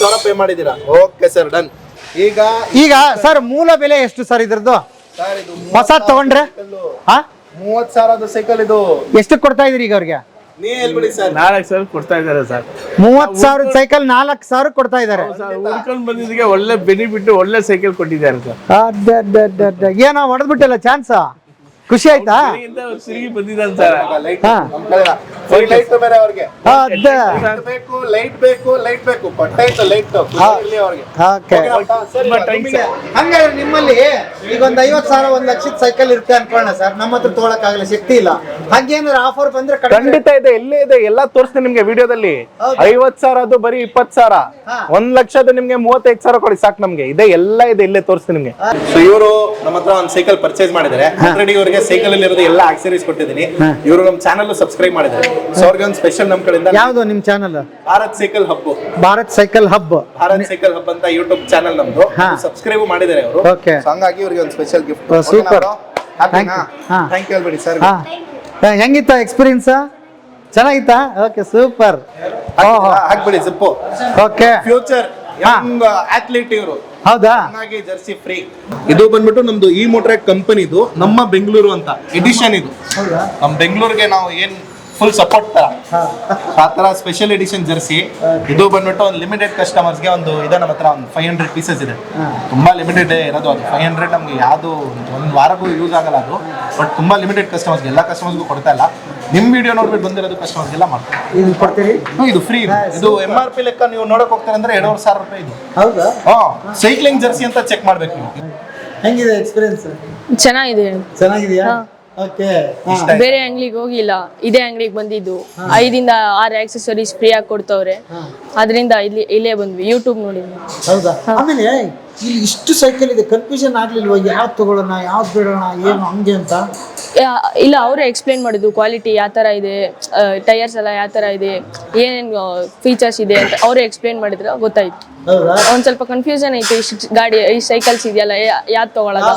ಸಾವಿರ. ಪೇ ಮಾಡಿದೀರಾ ಓಕೆ ಸರ್ ಡನ್ ಈಗ ಈಗ ಸರ್ ಮೂಲ ಬೆಲೆ ಎಷ್ಟು ಸರ್ ಇದ್ರದ್ದು? ಸರ್ ಇದು ಹೊಸ ತಗೊಂಡ್ರೆ? ಹಾ? ಮೂವತ್ ಸಾವಿರದ ಸೈಕಲ್ ಇದು. ಎಷ್ಟು ಕೊಡ್ತಾ ಇದ್ರಿ ಈಗ ಅವ್ರಿಗೆ? ಸರ್. ನಾಲ್ಕು ಸಾವಿರ ಕೊಡ್ತಾ ಇದ್ದಾರೆ ಸರ್. ಮೂವತ್ ಸಾವಿರದ ಸೈಕಲ್ ನಾಲ್ಕು ಸಾವಿರ ಕೊಡ್ತಾ ಇದ್ದಾರೆ. ಹುಡ್ಕೊಂಡು ಬಂದಿದ್ದಕ್ಕೆ ಒಳ್ಳೆ ಬೆನಿಫಿಟ್ ಒಳ್ಳೆ ಸೈಕಲ್ ಕೊಟ್ಟಿದ್ದಾರೆ ಸರ್. ಅಡ್ಡಡ್ಡಡ್ಡಡ್ಡ. ಏನೋ ಹೊಡೆದ್ಬಿಟ್ಟಲ್ಲ ಚಾನ್ಸ್? ಖುಷಿ ಆಯ್ತಾ? ತಿರುಗಿ ಬಂದಿದ್ದಾನೆ ಸರ್ ಲೈಟ್ ಹಾ. ಲೈಟ್ ಬೇರೆ ಅವ್ರಿಗೆ. ಅದ. ಲೈಟ್ ಬೇಕು ಲೈಟ್ ಬೇಕು ಲೈಟ್ ಬೇಕು. ಪಟ್ಟ ಇತ್ತು ಲೈಟ್ ಇರ್ಲಿ ಅವ್ರಿಗೆ. ಓಕೆ ತುಂಬಾ thanks ಹಂಗಾದ್ರೆ ನಿಮ್ಮಲ್ಲಿ ಈಗ ಒಂದ್ ಐವತ್ ಸಾವಿರ ಒಂದ್ ಲಕ್ಷದ ಸೈಕಲ್ ಇರುತ್ತೆ ಅನ್ಕೊಳ್ಳೋಣ ಸರ್ ನಮ್ಮ ಹತ್ರ ತಗೊಳಕ್ ಆಗಲ್ಲ ಶಕ್ತಿ ಇಲ್ಲ. ಹಂಗೇನಾದ್ರು ಆಫರ್ ಬಂದ್ರೆ ಕಡಿಮೆ ಖಂಡಿತ ಇದೆ ಎಲ್ಲೇ ಇದೆ ಎಲ್ಲಾ ತೋರಿಸ್ತೀನಿ ನಿಮ್ಗೆ ವಿಡಿಯೋದಲ್ಲಿ. ಹೌದಾ? ಐವತ್ ಸಾವಿರ ಅದು ಬರೀ ಇಪ್ಪತ್ ಸಾವಿರ. ಹಾ. ಒಂದ್ ಲಕ್ಷದ ನಿಮ್ಗೆ ಮೂವತ್ತೈದು ಸಾವಿರ ಕೊಡಿ ಸಾಕು ನಮ್ಗೆ. ಇದೆ ಎಲ್ಲಾ ಇದೆ ಇಲ್ಲೇ ತೋರಿಸ್ತೀನಿ ನಿಮ್ಗೆ. ಸೊ ಇವರು ನಮ್ಮ ಹತ್ರ ಒಂದು ಸೈಕಲ್ ಪರ್ಚೇಸ್ ಮಾಡಿದ್ರೆ ಆಲ್ರೆಡಿ ಇವರಿಗೆ ಸೈಕಲ್ ಅಲ್ಲಿ ಇರೋದು ಎಲ್ಲ ಆಕ್ಸರೀಸ್ ಕೊಟ್ಟಿದ್ದೀನಿ. ಇವರು ನಮ್ಮ ಚಾನಲ್ ಸಬ್ಸ್ಕ್ರೈಬ್ ಮಾಡಿದ್ದಾರೆ. ಸೊ ಅವ್ರಿಗೆ ಒಂದು ಸ್ಪೆಷಲ್ ನಮ್ ಕಡೆಯಿಂದ ಯಾವ್ದು ನಿಮ್ channel Bharat cycle hub Bharat cycle hub Bharat cycle hub ಅಂತ ಯೂಟ್ಯೂಬ್ ಚಾನಲ್ ನಮ್ದು. ಸಬ್ಸ್ಕ್ರೈಬ್ ಮಾಡಿದ್ದಾರೆ ಅವರು. ಓಕೆ ಹಂಗಾಗಿ ಇವರಿಗೆ ಒಂದು special gift super. Thank you ಹೇಳ್ಬೇಡಿ ಸರ್ ಹೆಂಗಿತ್ತ ಎಕ್ಸ್ಪೀರಿಯನ್ಸ್ ಚೆನ್ನಾಗಿತ್ತಾ? ಓಕೆ ಸೂಪರ್ ಹಾಕ್ಬಿಡಿ ಸಿಪ್ಪು ಓಕೆ ಫ್ಯೂಚರ್ ಹಾ. ಅಥ್ಲೀಟ್ ಇವರು. ಹೌದಾ? ಚೆನ್ನಾಗಿ ಜರ್ಸಿ ಫ್ರೀ ಇದು ಬಂದ್ಬಿಟ್ಟು ನಮ್ದು ಈ ಮೋಟ್ರಾಕ್ ಕಂಪನಿದು ನಮ್ಮ ಬೆಂಗಳೂರು ಅಂತ ಎಡಿಷನ್ ಇದು. ನಮ್ಮ ಬೆಂಗಳೂರಿಗೆ ನಾವು ಏನ್ ಫುಲ್ ಸಪೋರ್ಟ್ ತರ. ಆ ತರ ಸ್ಪೆಷಲ್ ಎಡಿಷನ್ ಜರ್ಸಿ. ಇದು ಬಂದ್ಬಿಟ್ಟು ಒಂದು ಲಿಮಿಟೆಡ್ ಕಸ್ಟಮರ್ಸ್ಗೆ ಒಂದು ಇದೆ ನಮ್ಮ ಹತ್ರ ಒಂದು ಫೈವ್ ಹಂಡ್ರೆಡ್ ಪೀಸಸ್ ಇದೆ. ತುಂಬಾ ಲಿಮಿಟೆಡ್ ಇರೋದು ಅದು. ಫೈವ್ ಹಂಡ್ರೆಡ್ ನಮ್ಗೆ ಯಾವುದು ಒಂದು ವಾರಕ್ಕೂ ಯೂಸ್ ಆಗಲ್ಲ ಅದು. ಬಟ್ ತುಂಬಾ ಲಿಮಿಟೆಡ್ ಕಸ್ಟಮರ್ಸ್ಗೆ ಎಲ್ಲ ಕಸ್ಟಮರ್ಸ್ಗೂ ಕೊಡ್ತಾ ಇಲ್ಲ. ನಿಮ್ ವಿಡಿಯೋ ನೋಡ್ಬಿಟ್ಟು ಬಂದಿರೋದು ಕಸ್ಟಮರ್ಸ್ ಎಲ್ಲ ಇದು ಕೊಡ್ತೀರಿ? ಹ್ಮ್, ಇದು ಫ್ರೀ ಇದು. ಎಂ ಆರ್ ಪಿ ಲೆಕ್ಕ ನೀವು ನೋಡಕ್ ಹೋಗ್ತಾರೆ ಅಂದ್ರೆ ಎರಡೂವರೆ ಸಾವಿರ ರೂಪಾಯಿ ಇದು. ಹೌದಾ? ಹಾ ಸೈಕ್ಲಿಂಗ್ ಜರ್ಸಿ ಅಂತ ಚೆಕ್ ಮಾಡ್ಬೇಕು ನೀವು. ಹೆಂಗಿದೆ ಎಕ್ಸ್ಪೀರಿಯನ್ಸ್ ಚೆನ್ನಾಗಿದೆ. ಚೆನ್ನಾಗಿದೆಯಾ? ಬೇರೆ ಅಂಗಡಿಗೆ ಹೋಗಿಲ್ಲ ಇದೇ ಅಂಗಡಿಗೆ ಬಂದಿದ್ದು. ಐದಿಂದ ಆರು ಆಕ್ಸೆಸರೀಸ್ ಫ್ರೀ ಆಗಿ ಕೊಡ್ತವ್ರೆ. ಅದರಿಂದ ಇಲ್ಲಿ ಇಲ್ಲೇ ಬಂದ್ವಿ ಯೂಟ್ಯೂಬ್ ನೋಡಿದ್ವಿ. ಹೌದಾ? ಆಮೇಲೆ ಇಲ್ಲಿ ಇಷ್ಟು ಸೈಕಲ್ ಇದೆ ಕನ್ಫ್ಯೂಷನ್ ಆಗ್ಲಿಲ್ವಾ? ಯಾವ್ದು ತಗೊಳ್ಳೋಣ ಯಾವ್ದು ಬಿಡೋಣ ಏನು ಹಂಗೆ ಅಂತ? ಯಾ- ಇಲ್ಲ ಅವರೇ ಎಕ್ಸ್ಪ್ಲೇನ್ ಮಾಡಿದ್ರು ಕ್ವಾಲಿಟಿ ಯಾವ ಥರ ಇದೆ ಟೈರ್ಸ್ ಎಲ್ಲ ಯಾವ ಥರ ಇದೆ ಏನೇನು ಫೀಚರ್ಸ್ ಇದೆ ಅಂತ ಅವರೇ ಎಕ್ಸ್ಪ್ಲೇನ್ ಮಾಡಿದ್ರೆ ಗೊತ್ತಾಯ್ತು. ಹೌದಾ? ಒಂದ್ ಸ್ವಲ್ಪ ಕನ್ಫ್ಯೂಷನ್ ಐತೆ ಇಷ್ಟು ಗಾಡಿ ಈ ಸೈಕಲ್ಸ್ ಇದೆಯಲ್ಲ ಯಾವ್ದು ತಗೊಳದ?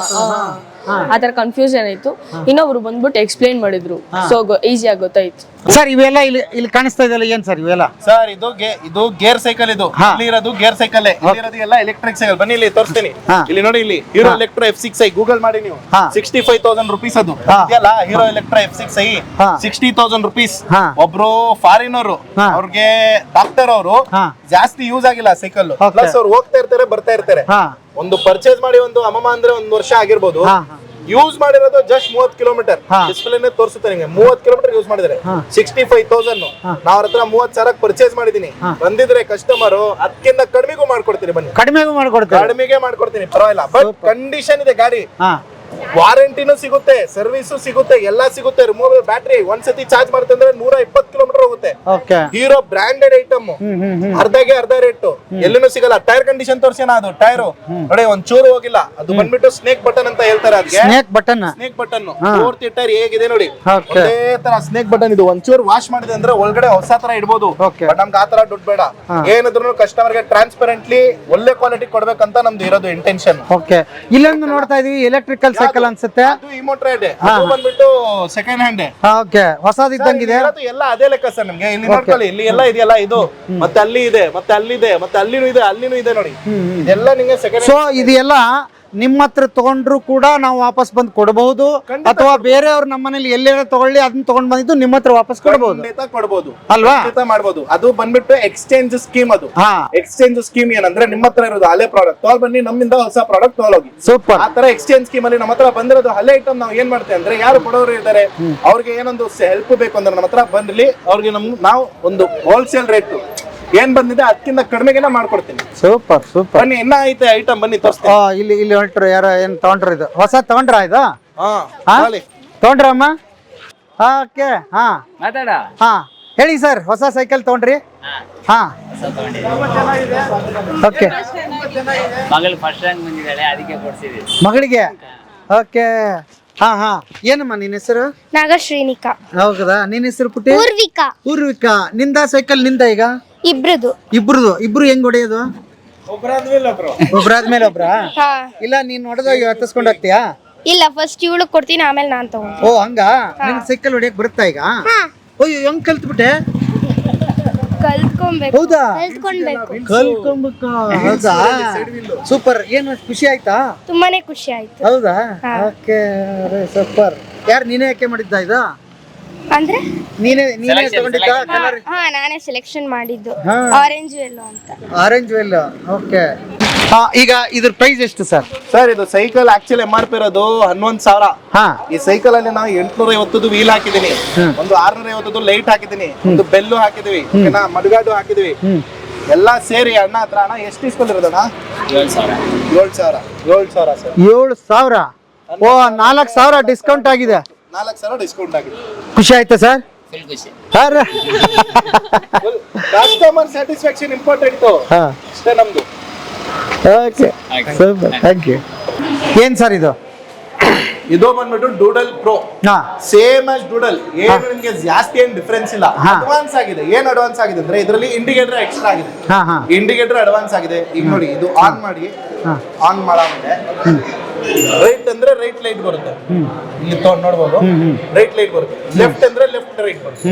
ಆ ಥರ ಕನ್ಫ್ಯೂಷನ್ ಆಯ್ತು. ಇನ್ನೊಬ್ರು ಬಂದ್ಬಿಟ್ಟು ಎಕ್ಸ್ಪ್ಲೈನ್ ಮಾಡಿದ್ರು. ಸೊ ಈಸಿಯಾಗಿ ಗೊತ್ತಾಯ್ತು. ಸರ್ ಇವೆಲ್ಲ ಇಲ್ಲಿ ಇಲ್ಲಿ ಕಾಣಿಸ್ತಾ ಇದೆಯಲ್ಲ ಏನ್ ಸರ್ ಇವೆಲ್ಲ? ಸರ್ ಇದು ಗೆ- ಇದು ಗೇರ್ ಸೈಕಲ್ ಇದು. ಇಲ್ಲಿ ಇರೋದು ಗೇರ್ ಸೈಕಲ್ ಇರೋದು ಎಲ್ಲ ಎಲೆಕ್ಟ್ರಿಕ್ ಸೈಕಲ್ ಬನ್ನಿ ಇಲ್ಲಿ ತೋರಿಸ್ತೀನಿ. ಹಾ. ಇಲ್ಲಿ ನೋಡಿ ಇಲ್ಲಿ Hero Electro F six I. Google ಮಾಡಿ ನೀವು. ಹಾ. ಸಿಕ್ಸ್ಟಿ ಫೈವ್ ತೌಸಂಡ್ ರುಪೀಸ್ ಅದು. ಹಾ. ಇದೆಯಲ್ಲ Hero Electro F six I. ಹಾ. ಸಿಕ್ಸ್ಟಿ ತೌಸಂಡ್ ರುಪೀಸ್ ಹಾ. ಒಬ್ರು ಫಾರಿನ್ ಅವರು. ಹಾ. ಅವ್ರಿಗೆ ಡಾಕ್ಟರ್ ಅವರು ಹಾ. ಜಾಸ್ತಿ ಯೂಸ್ ಆಗಿಲ್ಲ ಸೈಕಲ್ Okay. ಪ್ಲಸ್ ಅವ್ರು ಹೋಗ್ತಾ ಇರ್ತಾರೆ ಬರ್ತಾ ಇರ್ತಾರೆ. ಹಾ. ಒಂದು ಪರ್ಚೇಸ್ ಮಾಡಿ ಒಂದು ಅಮ್ಮಮ್ಮ ಅಂದ್ರೆ ಒಂದು ವರ್ಷ ಆಗಿರ್ಬೋದು. ಹಾ, ಹಾ. ಯೂಸ್ ಮಾಡಿರೋದು ಜಸ್ಟ್ ಮೂವತ್ ಕಿಲೋಮೀಟರ್ ಹಾ. ಡಿಸ್ಪ್ಲೇನೆ ತೋರಿಸುತ್ತೆ ನಿಮಗೆ. ಮೂವತ್ ಕಿಲೋಮೀಟರ್ ಯೂಸ್ ಮಾಡಿದ್ರೆ. ಸಿಕ್ಸ್ಟಿ ಫೈವ್ ತೌಸಂಡ್ ನಾವ್ ಅವ್ರ ಹತ್ರ ಮೂವತ್ ಸಾವಿರ ಪರ್ಚೇಸ್ ಮಾಡಿದೀನಿ. ಬಂದಿದ್ರೆ ಕಸ್ಟಮರ್ ಅದಕ್ಕಿಂತ ಕಡಿಮೆಗೂ ಮಾಡ್ಕೊಡ್ತೀನಿ ಬನ್ನಿ. ಕಡಿಮೆಗೂ ಮಾಡ್ಕೊಡ್ತಾರೆ. ಕಡಿಮೆಗೆ ಮಾಡ್ಕೊಡ್ತೀನಿ. ಪರವಾಗಿಲ್ಲ. ಬಟ್ ಕಂಡೀಷನ್ ಇದೆ ಗಾಡಿ. ಹಾ. ವಾರಂಟಿನೂ ಸಿಗುತ್ತೆ ಸರ್ವಿಸು ಸಿಗುತ್ತೆ ಎಲ್ಲಾ ಸಿಗುತ್ತೆ. ರಿಮೂವಲ್ ಬ್ಯಾಟ್ರಿ ಒಂದ್ಸತಿ ಚಾರ್ಜ್ ಮಾಡ್ತಂದ್ರೆ ನೂರ ಇಪ್ಪತ್ತು ಕಿಲೋಮೀಟರ್ ಹೋಗುತ್ತೆ. ಹೀರೋ ಬ್ರಾಂಡೆಡ್ ಐಟಮ್ ಅರ್ಧಗೆ ಅರ್ಧ ರೇಟ್ ಎಲ್ಲೂ ಸಿಗಲ್ಲ. ಟೈರ್ ಕಂಡೀಷನ್ ತೋರ್ಸೇನ ಅದು ಟೈರ್ ನೋಡಿ ಒಂದ್ ಚೂರು ಹೋಗಿಲ್ಲ. ಅದು ಬಂದ್ಬಿಟ್ಟು ಸ್ನೇಕ್ ಬಟನ್ ಅಂತ ಹೇಳ್ತಾರೆ ಅದಕ್ಕೆ ಸ್ನೇಕ್ ಬಟನ್ ಸ್ನೇಕ್ ಬಟನ್ ಪೂರ್ತಿ ಟೈರ್ ಹೇಗಿದೆ ನೋಡಿ. ಅದೇ ತರ ಸ್ನೇಕ್ ಬಟನ್ ಇದು. ಒಂಚೂರು ವಾಶ್ ಮಾಡಿದೆ ಅಂದ್ರೆ ಒಳಗಡೆ ಹೊಸ ತರ ಇಡ್ಬೋದು. ಬಟ್ ನಮ್ಗೆ ಆತರ ದುಡ್ಡು ಬೇಡ. ಏನಿದ್ರು ಕಸ್ಟಮರ್ಗೆ ಟ್ರಾನ್ಸ್ಪರೆಂಟ್ಲಿ ಒಳ್ಳೆ ಕ್ವಾಲಿಟಿ ಕೊಡ್ಬೇಕಂತ ನಮ್ದು ಇರೋದು ಇಂಟೆನ್ಷನ್ ಓಕೆ ಇಲ್ಲೊಂದು ನೋಡ್ತಾ ಇದೀವಿ ಎಲೆಕ್ಟ್ರಿಕಲ್ ಸೈಕಲ್ ಅನ್ಸುತ್ತೆ? ಇದೆ ಬಂದ್ಬಿಟ್ಟು ಸೆಕೆಂಡ್ ಹ್ಯಾಂಡ್ ಓಕೆ. ಹೊಸದಿದ್ದಂಗಿದೆ? ಎಲ್ಲ ಅದೇ ಲೆಕ್ಕ ಸರ್ ನಿಮ್ಗೆ. ಇಲ್ಲಿ ನೋಡ್ಕೊಳ್ಳಿ ಇಲ್ಲಿ ಎಲ್ಲ ಇದೆಯಲ್ಲ ಇದು? ಮತ್ತೆ ಅಲ್ಲಿ ಇದೆ ಮತ್ತೆ ಅಲ್ಲಿದೆ ಮತ್ತೆ ಅಲ್ಲಿನೂ ಇದೆ ಅಲ್ಲಿನೂ ಇದೆ ನೋಡಿ. ಇದೆಲ್ಲ ನಿಮ್ಗೆ ಸೆಕೆಂಡ್ ಸೊ ಇದೆಲ್ಲ ನಿಮ್ಮ ಹತ್ರ ತಗೊಂಡ್ರು ಕೂಡ ನಾವು ವಾಪಸ್ ಬಂದು ಕೊಡಬಹುದು ಅಥವಾ ಬೇರೆಯವ್ರು ನಮ್ಮ ಮನೇಲಿ ಎಲ್ಲೆಲ್ಲ ತಗೊಳ್ಳಿ ಅದನ್ನ ತಗೊಂಡ್ ಬಂದಿದ್ದು ನಿಮ್ಮ ಹತ್ರ ವಾಪಸ್ ಕೊಡಬಹುದು ಖಂಡಿತ ಕೊಡ್ಬೋದು. ಅಲ್ವಾ? ಖಂಡಿತ ಮಾಡ್ಬೋದು. ಅದು ಬಂದ್ಬಿಟ್ಟು ಎಕ್ಸ್ಚೇಂಜ್ ಸ್ಕೀಮ್ ಅದು. ಹಾ. ಎಕ್ಸ್ಚೇಂಜ್ ಸ್ಕೀಮ್ ಏನಂದ್ರೆ ನಿಮ್ಮ ಹತ್ರ ಇರೋದು ಹಳೆ ಪ್ರಾಡಕ್ಟ್ ತೋಲ್ ಬನ್ನಿ ನಮ್ಮಿಂದ ಹೊಸ ಪ್ರಾಡಕ್ಟ್ ತಗೊಳೋಗಿ ಸೂಪರ್ ಆ ತರ ಎಕ್ಸ್ಚೇಂಜ್ ಸ್ಕೀಮ್ ಅಲ್ಲಿ ನಮ್ಮ ಹತ್ರ ಬಂದಿರೋದು ಹಳೆ ಐಟಮ್ ನಾವು ಏನ್ ಮಾಡ್ತೇವೆ ಅಂದ್ರೆ ಯಾರು ಕೊಡೋರು ಇದ್ದಾರೆ ಅವ್ರಿಗೆ ಏನೊಂದು ಹೆಲ್ಪ್ ಬೇಕು ಅಂದ್ರೆ ನಮ್ಮ ಹತ್ರ ಬಂದ್ಲಿ ಅವ್ರಿಗೆ ನಮ್ ನಾವು ಒಂದು ಹೋಲ್ಸೇಲ್ ರೇಟ್ ಏನ್ ಬಂದಿದೆ ಅದಕ್ಕಿಂತ ಕಡಿಮೆಗೆನ ಮಾಡ್ಕೊಡ್ತೀನಿ. ಸೂಪರ್ ಸೂಪರ್ ಬನ್ನಿ ಇನ್ನ ಐತೆ ಐಟಮ್ ಬನ್ನಿ ತೋರಿಸ್ತೀನಿ. ಇಲ್ಲಿ ಇಲ್ಲಿ ಹೊಂಟ್ರು ಯಾರೋ ಏನ್ ತಗೊಂಡ್ರು ಇದು. ಹೊಸ ತಗೊಂಡ್ರ ಇದು? ಹಾ. ತಗೊಂಡ್ರಮ್ಮ ಓಕೆ ಹಾ. ಮಾತಾಡ. ಹಾ ಹೇಳಿ ಸರ್ ಹೊಸ ಸೈಕಲ್ ತಗೊಂಡ್ರಿ. ಹಾ. ಓಕೆ. ಮಗಳು ಫಸ್ಟ್ ರ್ಯಾಂಕ್ ಬಂದಿದ್ದಾಳೆ ಅದಕ್ಕೆ ಕೊಡ್ಸಿದ್ವಿ. ಮಗಳಿಗೆ? ಓಕೆ. ಹಾ ಹಾ. ಏನಮ್ಮ ನಿನ್ನ ಹೆಸರು? ನಾಗಶ್ರೀನಿಕಾ. ಹೌದಾ? ನಿನ್ನ ಹೆಸರು ಪುಟ್ಟಿ? ಪೂರ್ವಿಕಾ ಪೂರ್ವಿಕಾ ನಿಂದ ಸೈಕಲ್ನಿಂದ ಈಗ? ಇಬ್ರದು. ಇಬ್ರದು. ಇಬ್ರು ಹೆಂಗ್ ಹೊಡೆಯೋದು? ಒಬ್ರಾದ್ಮೇಲೆ ಒಬ್ರ. ಹಾ. ಇಲ್ಲ ನೀನ್ ಹೊಡೆದಾಗ ಹತ್ತಿಸ್ಕೊಂಡ್ ಹೋಗ್ತೀಯಾ? ಇಲ್ಲ ಫಸ್ಟ್ ಇವಳು ಕೊಡ್ತೀನಿ ಆಮೇಲೆ ನಾನ್ ತಗೊಂಡು ಓ ಹಂಗ? ನಿನ್ ಸೈಕಲ್ ಹೊಡಿಯಕ್ ಬರುತ್ತಾ ಈಗ? ಅಯ್ಯೋ ಹೆಂಗ್ ಕಲ್ತ್ಬಿಟ್ಟೆ? ಕಲ್ತ್ಕೊಬೇಕು. ಹೌದಾ? ಕಲ್ತ್ಕೊಳ್ಬೇಕು ಕಲ್ತ್ಕೊಂಬಕ್ಕ ಹೌದಾ? ಸೂಪರ್. ಏನು ಖುಷಿ ಆಯ್ತಾ? ತುಂಬಾನೇ ಖುಷಿ ಆಯ್ತು. ಹೌದಾ? Okay super. ಯಾರು ನೀನೇ ಯಾಕೆ ಮಾಡಿದ್ದ ಇದು? ಅಂದ್ರೆ? ನೀನೇ ನೀನೇ ತಗೊಂಡಿದ್ದ ಕಲರ್ ಹಾ ನಾನೇ ಸೆಲೆಕ್ಷನ್ ಮಾಡಿದ್ದು. ಹಾ. ಆರೆಂಜ್ ಎಲ್ಲೋ ಅಂತ. ಆರೆಂಜ್ ವೆಲ್ ಓಕೆ ಈಗ ಇದ್ರ ಪ್ರೈಸ್ ಎಷ್ಟು ಸರ್? ಸರ್ ಇದು cycle actually M R P ಇರೋದು ಹನ್ನೊಂದ್ ಸಾವಿರ. ಹಾ. ಈ ಸೈಕಲ್ ಅಲ್ಲಿ ನಾವು ಎಂಟ್ನೂರ ಐವತ್ತದು ವೀಲ್ ಹಾಕಿದೀನಿ ಒಂದು ಆರ್ನೂರ ಐವತ್ತದು ಲೈಟ್ ಹಾಕಿದೀನಿ ಒಂದು ಬೆಲ್ಲು ಹಾಕಿದೀವಿ ಓಕೆನಾ ಮಡ್ಗಾಡು ಹಾಕಿದೀವಿ ಎಲ್ಲಾ ಸೇರಿ ಅಣ್ಣ ಹತ್ರ ಅಣ್ಣ ಎಷ್ಟು ಇಸ್ಕೊಂಡಿರೋದಣ್ಣ ಏಳು ಸಾವಿರ. ಏಳ್ ಸಾವಿರ. ಏಳ್ ಸಾವಿರ ಸರ್ ಏಳು ಸಾವಿರ? ಓ ನಾಲ್ಕು ಸಾವಿರ ಡಿಸ್ಕೌಂಟ್ ಆಗಿದೆ. ನಾಲ್ಕು ಸಾವಿರ ಡಿಸ್ಕೌಂಟ್ ಆಗಿದೆ ಖುಷಿ ಆಯ್ತಾ ಸರ್? ಫುಲ್ ಖುಷಿ. ಕಸ್ಟಮರ್ ಸ್ಯಾಟಿಸ್ಫ್ಯಾಕ್ಷನ್ ಇಂಪಾರ್ಟೆಂಟ್ ಹಾ. ಅಷ್ಟೇ ನಮ್ದು. ಓಕೆ ಸೂಪರ್ ಥ್ಯಾಂಕ್ ಯು ಏನು ಸರ್ ಇದು? ಇದು ಬಂದ್ಬಿಟ್ಟು ಡೂಡಲ್ ಪ್ರೋ ಹಾ. ಸೇಮ್ ಆಸ್ ಡೂಡಲ್ ಏನು ನಿಮ್ಗೆ ಜಾಸ್ತಿ ಏನ್ ಡಿಫ್ರೆನ್ಸ್ ಇಲ್ಲ. ಹಾ. ಅಡ್ವಾನ್ಸ್ ಆಗಿದೆ. ಏನ್ ಅಡ್ವಾನ್ಸ್ ಆಗಿದೆ ಅಂದ್ರೆ ಇದರಲ್ಲಿ ಇಂಡಿಕೇಟರ್ ಎಕ್ಸ್ಟ್ರಾ ಆಗಿದೆ. ಹಾ ಹಾ. ಇಂಡಿಕೇಟರ್ ಅಡ್ವಾನ್ಸ್ ಆಗಿದೆ. ಈಗ ನೋಡಿ ಇದು ಆನ್ ಮಾಡಿ. ಹಾ. ಆನ್ ಮಾಡಾಮೇಲೆ ರೈಟ್ ಅಂದ್ರೆ ರೈಟ್ ಲೈಟ್ ಬರುತ್ತೆ. ಇಲ್ಲಿ ತಗೊಂಡು ನೋಡ್ಬೋದು. ರೈಟ್ ಲೈಟ್ ಬರುತ್ತೆ. ಲೆಫ್ಟ್ ಅಂದ್ರೆ ಲೆಫ್ಟ್ ರೈಟ್ ಬರುತ್ತೆ.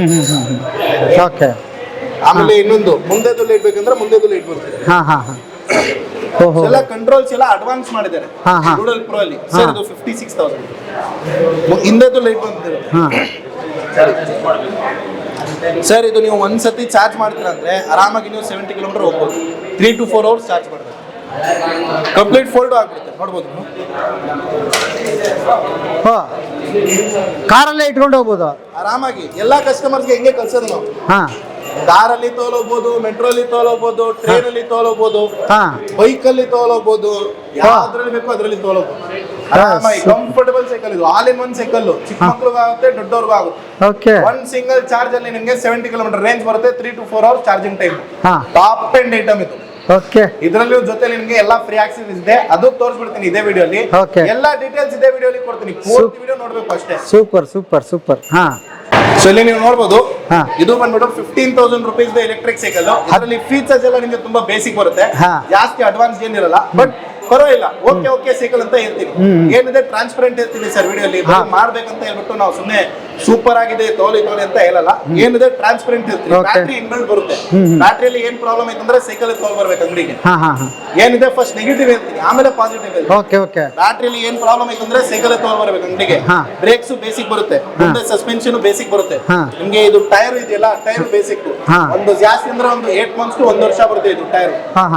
ಓಕೆ. ಆಮೇಲೆ ಇನ್ನೊಂದು ಮುಂದೆದು ಲೈಟ್ ಬೇಕಂದ್ರೆ ಮುಂದೆದು ಲೈಟ್ ಓಹೋ. ಎಲ್ಲ ಕಂಟ್ರೋಲ್ಸ್ ಎಲ್ಲ ಅಡ್ವಾನ್ಸ್ ಮಾಡಿದ್ದಾರೆ. ಗೂಗಲ್ ಪ್ರೋ ಅಲ್ಲಿ. ಸರ್ ಇದು ಫಿಫ್ಟಿ ಸಿಕ್ಸ್ ತೌಸಂಡ್ ಹಿಂದೆದು ಲೈಟ್ ಬಂದಿದೆ. ಹಾಂ. ಸರ್ ಇದು ನೀವು ಒಂದ್ಸತಿ ಚಾರ್ಜ್ ಮಾಡ್ತೀರಾ ಅಂದ್ರೆ ಆರಾಮಾಗಿ ನೀವು ಸೆವೆಂಟಿ ಕಿಲೋಮೀಟರ್ ಹೋಗ್ಬೋದು. Three to four hours charge ಮಾಡ್ಬೇಕು ಕಂಪ್ಲೀಟ್ ಫೋಲ್ಡ್ ಆಗ್ಬಿಡುತ್ತೆ. ನೋಡ್ಬೋದು. ಹಾ. ಕಾರಲ್ಲೇ ಇಟ್ಕೊಂಡು ಹೋಗ್ಬೋದು. ಆರಾಮಾಗಿ. ಎಲ್ಲಾ ಕಸ್ಟಮರ್ಸ್ಗೆ ಹೆಂಗೆ ಕಲ್ಸೋದು ನಾವು. ಹಾ. ಕಾರಲ್ಲಿ ತೋಲೋಗ್ಬೋದು ಮೆಟ್ರೋಲಿ ತೋಲೋಗ್ಬೋದು ಟ್ರೈನ್ ಅಲ್ಲಿ ತೋಲೋಗ್ಬೋದು ಹಾಂ. ಬೈಕ್ ಅಲ್ಲಿ ತೋಲೋಗ್ಬೋದು ಯಾವ್ದ್ರಲ್ಲಿ ಬೇಕೋ ಅದ್ರಲ್ಲಿ ತೋಲೋಗ್ಬೋದು. ಆರಾಮಾಗಿ ಕಂಫರ್ಟಬಲ್ ಸೈಕಲ್ ಇದು. ಆಲ್ ಇನ್ ಒನ್ ಸೈಕಲ್ ಚಿಕ್ಕ ಮಕ್ಳಿಗೂ ಆಗುತ್ತೆ ದೊಡ್ಡವ್ರಿಗೂ ಆಗುತ್ತೆ. ಓಕೆ ಒನ್ ಸಿಂಗಲ್ ಚಾರ್ಜ್ ಅಲ್ಲಿ ನಿಮಗೆ ಸೆವೆಂಟಿ ಕಿಲೋಮೀಟರ್ ರೇಂಜ್ ಬರುತ್ತೆ three to four hours charging time ಹಾಂ. ಟಾಪ್ ಅಂಡ್ ಐಟಮ್ ಇದು. ಓಕೆ ಇದರಲ್ಲಿ ಜೊತೆ ನಿಮಗೆ ಎಲ್ಲಾ ಫ್ರೀ ಆಕ್ಸೆಸ್ ಇದೆ. ಅದು ತೋರಿಸ್ಬಿಡ್ತೀನಿ ಇದೇ ವಿಡಿಯೋಲಿ ಓಕೆ ಎಲ್ಲಾ ಡೀಟೇಲ್ಸ್ ಇದೇ ವಿಡಿಯೋಲಿ ಕೊಡ್ತೀನಿ. ಪೂರ್ತಿ ವಿಡಿಯೋ ನೋಡ್ಬೇಕು ಅಷ್ಟೇ. ಸೂಪರ್ ಸೂಪರ್ ಸೂಪರ್ ಹಾ. ಸೊ ಇಲ್ಲಿ ನೀವು ನೋಡಬಹುದು. ಇದು ಬಂದ್ಬಿಟ್ಟು fifteen thousand rupees electric cycle ಅದರಲ್ಲಿ ಫೀಚರ್ಸ್ ಎಲ್ಲ ನಿಮಗೆ ತುಂಬಾ ಬೇಸಿಕ್ ಬರುತ್ತೆ. ಜಾಸ್ತಿ ಅಡ್ವಾನ್ಸ್ ಏನಿರಲ್ಲ ಬಟ್ ಪರವಾಗಿಲ್ಲ. ಓಕೆ ಓಕೆ ಸೈಕಲ್ ಅಂತ ಹೇಳ್ತೀನಿ ಏನಿದೆ ಟ್ರಾನ್ಸ್ಪರೆಂಟ್ ಹೇಳ್ತೀನಿ ಸರ್ ವಿಡಿಯೋಲಿ ಮಾಡ್ಬೇಕಂತ ಹೇಳ್ಬಿಟ್ಟು ನಾವು ಸುಮ್ಮನೆ ಸೂಪರ್ ಆಗಿದೆ ತೋಲಿ ತೋಲಿ ಅಂತ ಹೇಳಲ್ಲ. ಏನಿದೆ? ಟ್ರಾನ್ಸ್ಪರೆಂಟ್ ಇರುತ್ತೆ. ಬ್ಯಾಟ್ರಿ ಇನ್ಬಿಲ್ಡ್ ಬರುತ್ತೆ. ಬ್ಯಾಟ್ರಿಯಲ್ಲಿ ಏನ್ ಪ್ರಾಬ್ಲಮ್ ಐತೆ ಅಂದ್ರೆ ಸೈಕಲ್ ತಗೊಂಡ್ ಬರ್ಬೇಕು ಅಂಗಡಿಗೆ. ಏನಿದೆ? ಫಸ್ಟ್ ನೆಗೆಟಿವ್ ಹೇಳ್ತೀನಿ. ಆಮೇಲೆ ಪಾಸಿಟಿವ್ ಹೇಳ್ತೀನಿ. ಬ್ಯಾಟ್ರಿಯಲ್ಲಿ ಏನ್ ಪ್ರಾಬ್ಲಮ್ ಐತಂದ್ರೆ ಅಂದ್ರೆ ಸೈಕಲ್ ತೋಲ್ ಬರ್ಬೇಕು ಅಂಗಡಿಗೆ. ಬ್ರೇಕ್ಸ್ ಬೇಸಿಕ್ ಬರುತ್ತೆ. ಮುಂದೆ ಸಸ್ಪೆನ್ಷನ್ ಬೇಸಿಕ್ ಬರುತ್ತೆ. ನಿಮ್ಗೆ ಇದು ಟೈರ್ ಇದೆಯಲ್ಲ ಟೈರ್ ಬೇಸಿಕ್. ಒಂದು ಜಾಸ್ತಿ ಅಂದ್ರೆ ಒಂದು ಏಟ್ ಮಂತ್ಸ್ ಟು ಒಂದು ವರ್ಷ ಬರುತ್ತೆ ಇದು ಟೈರ್.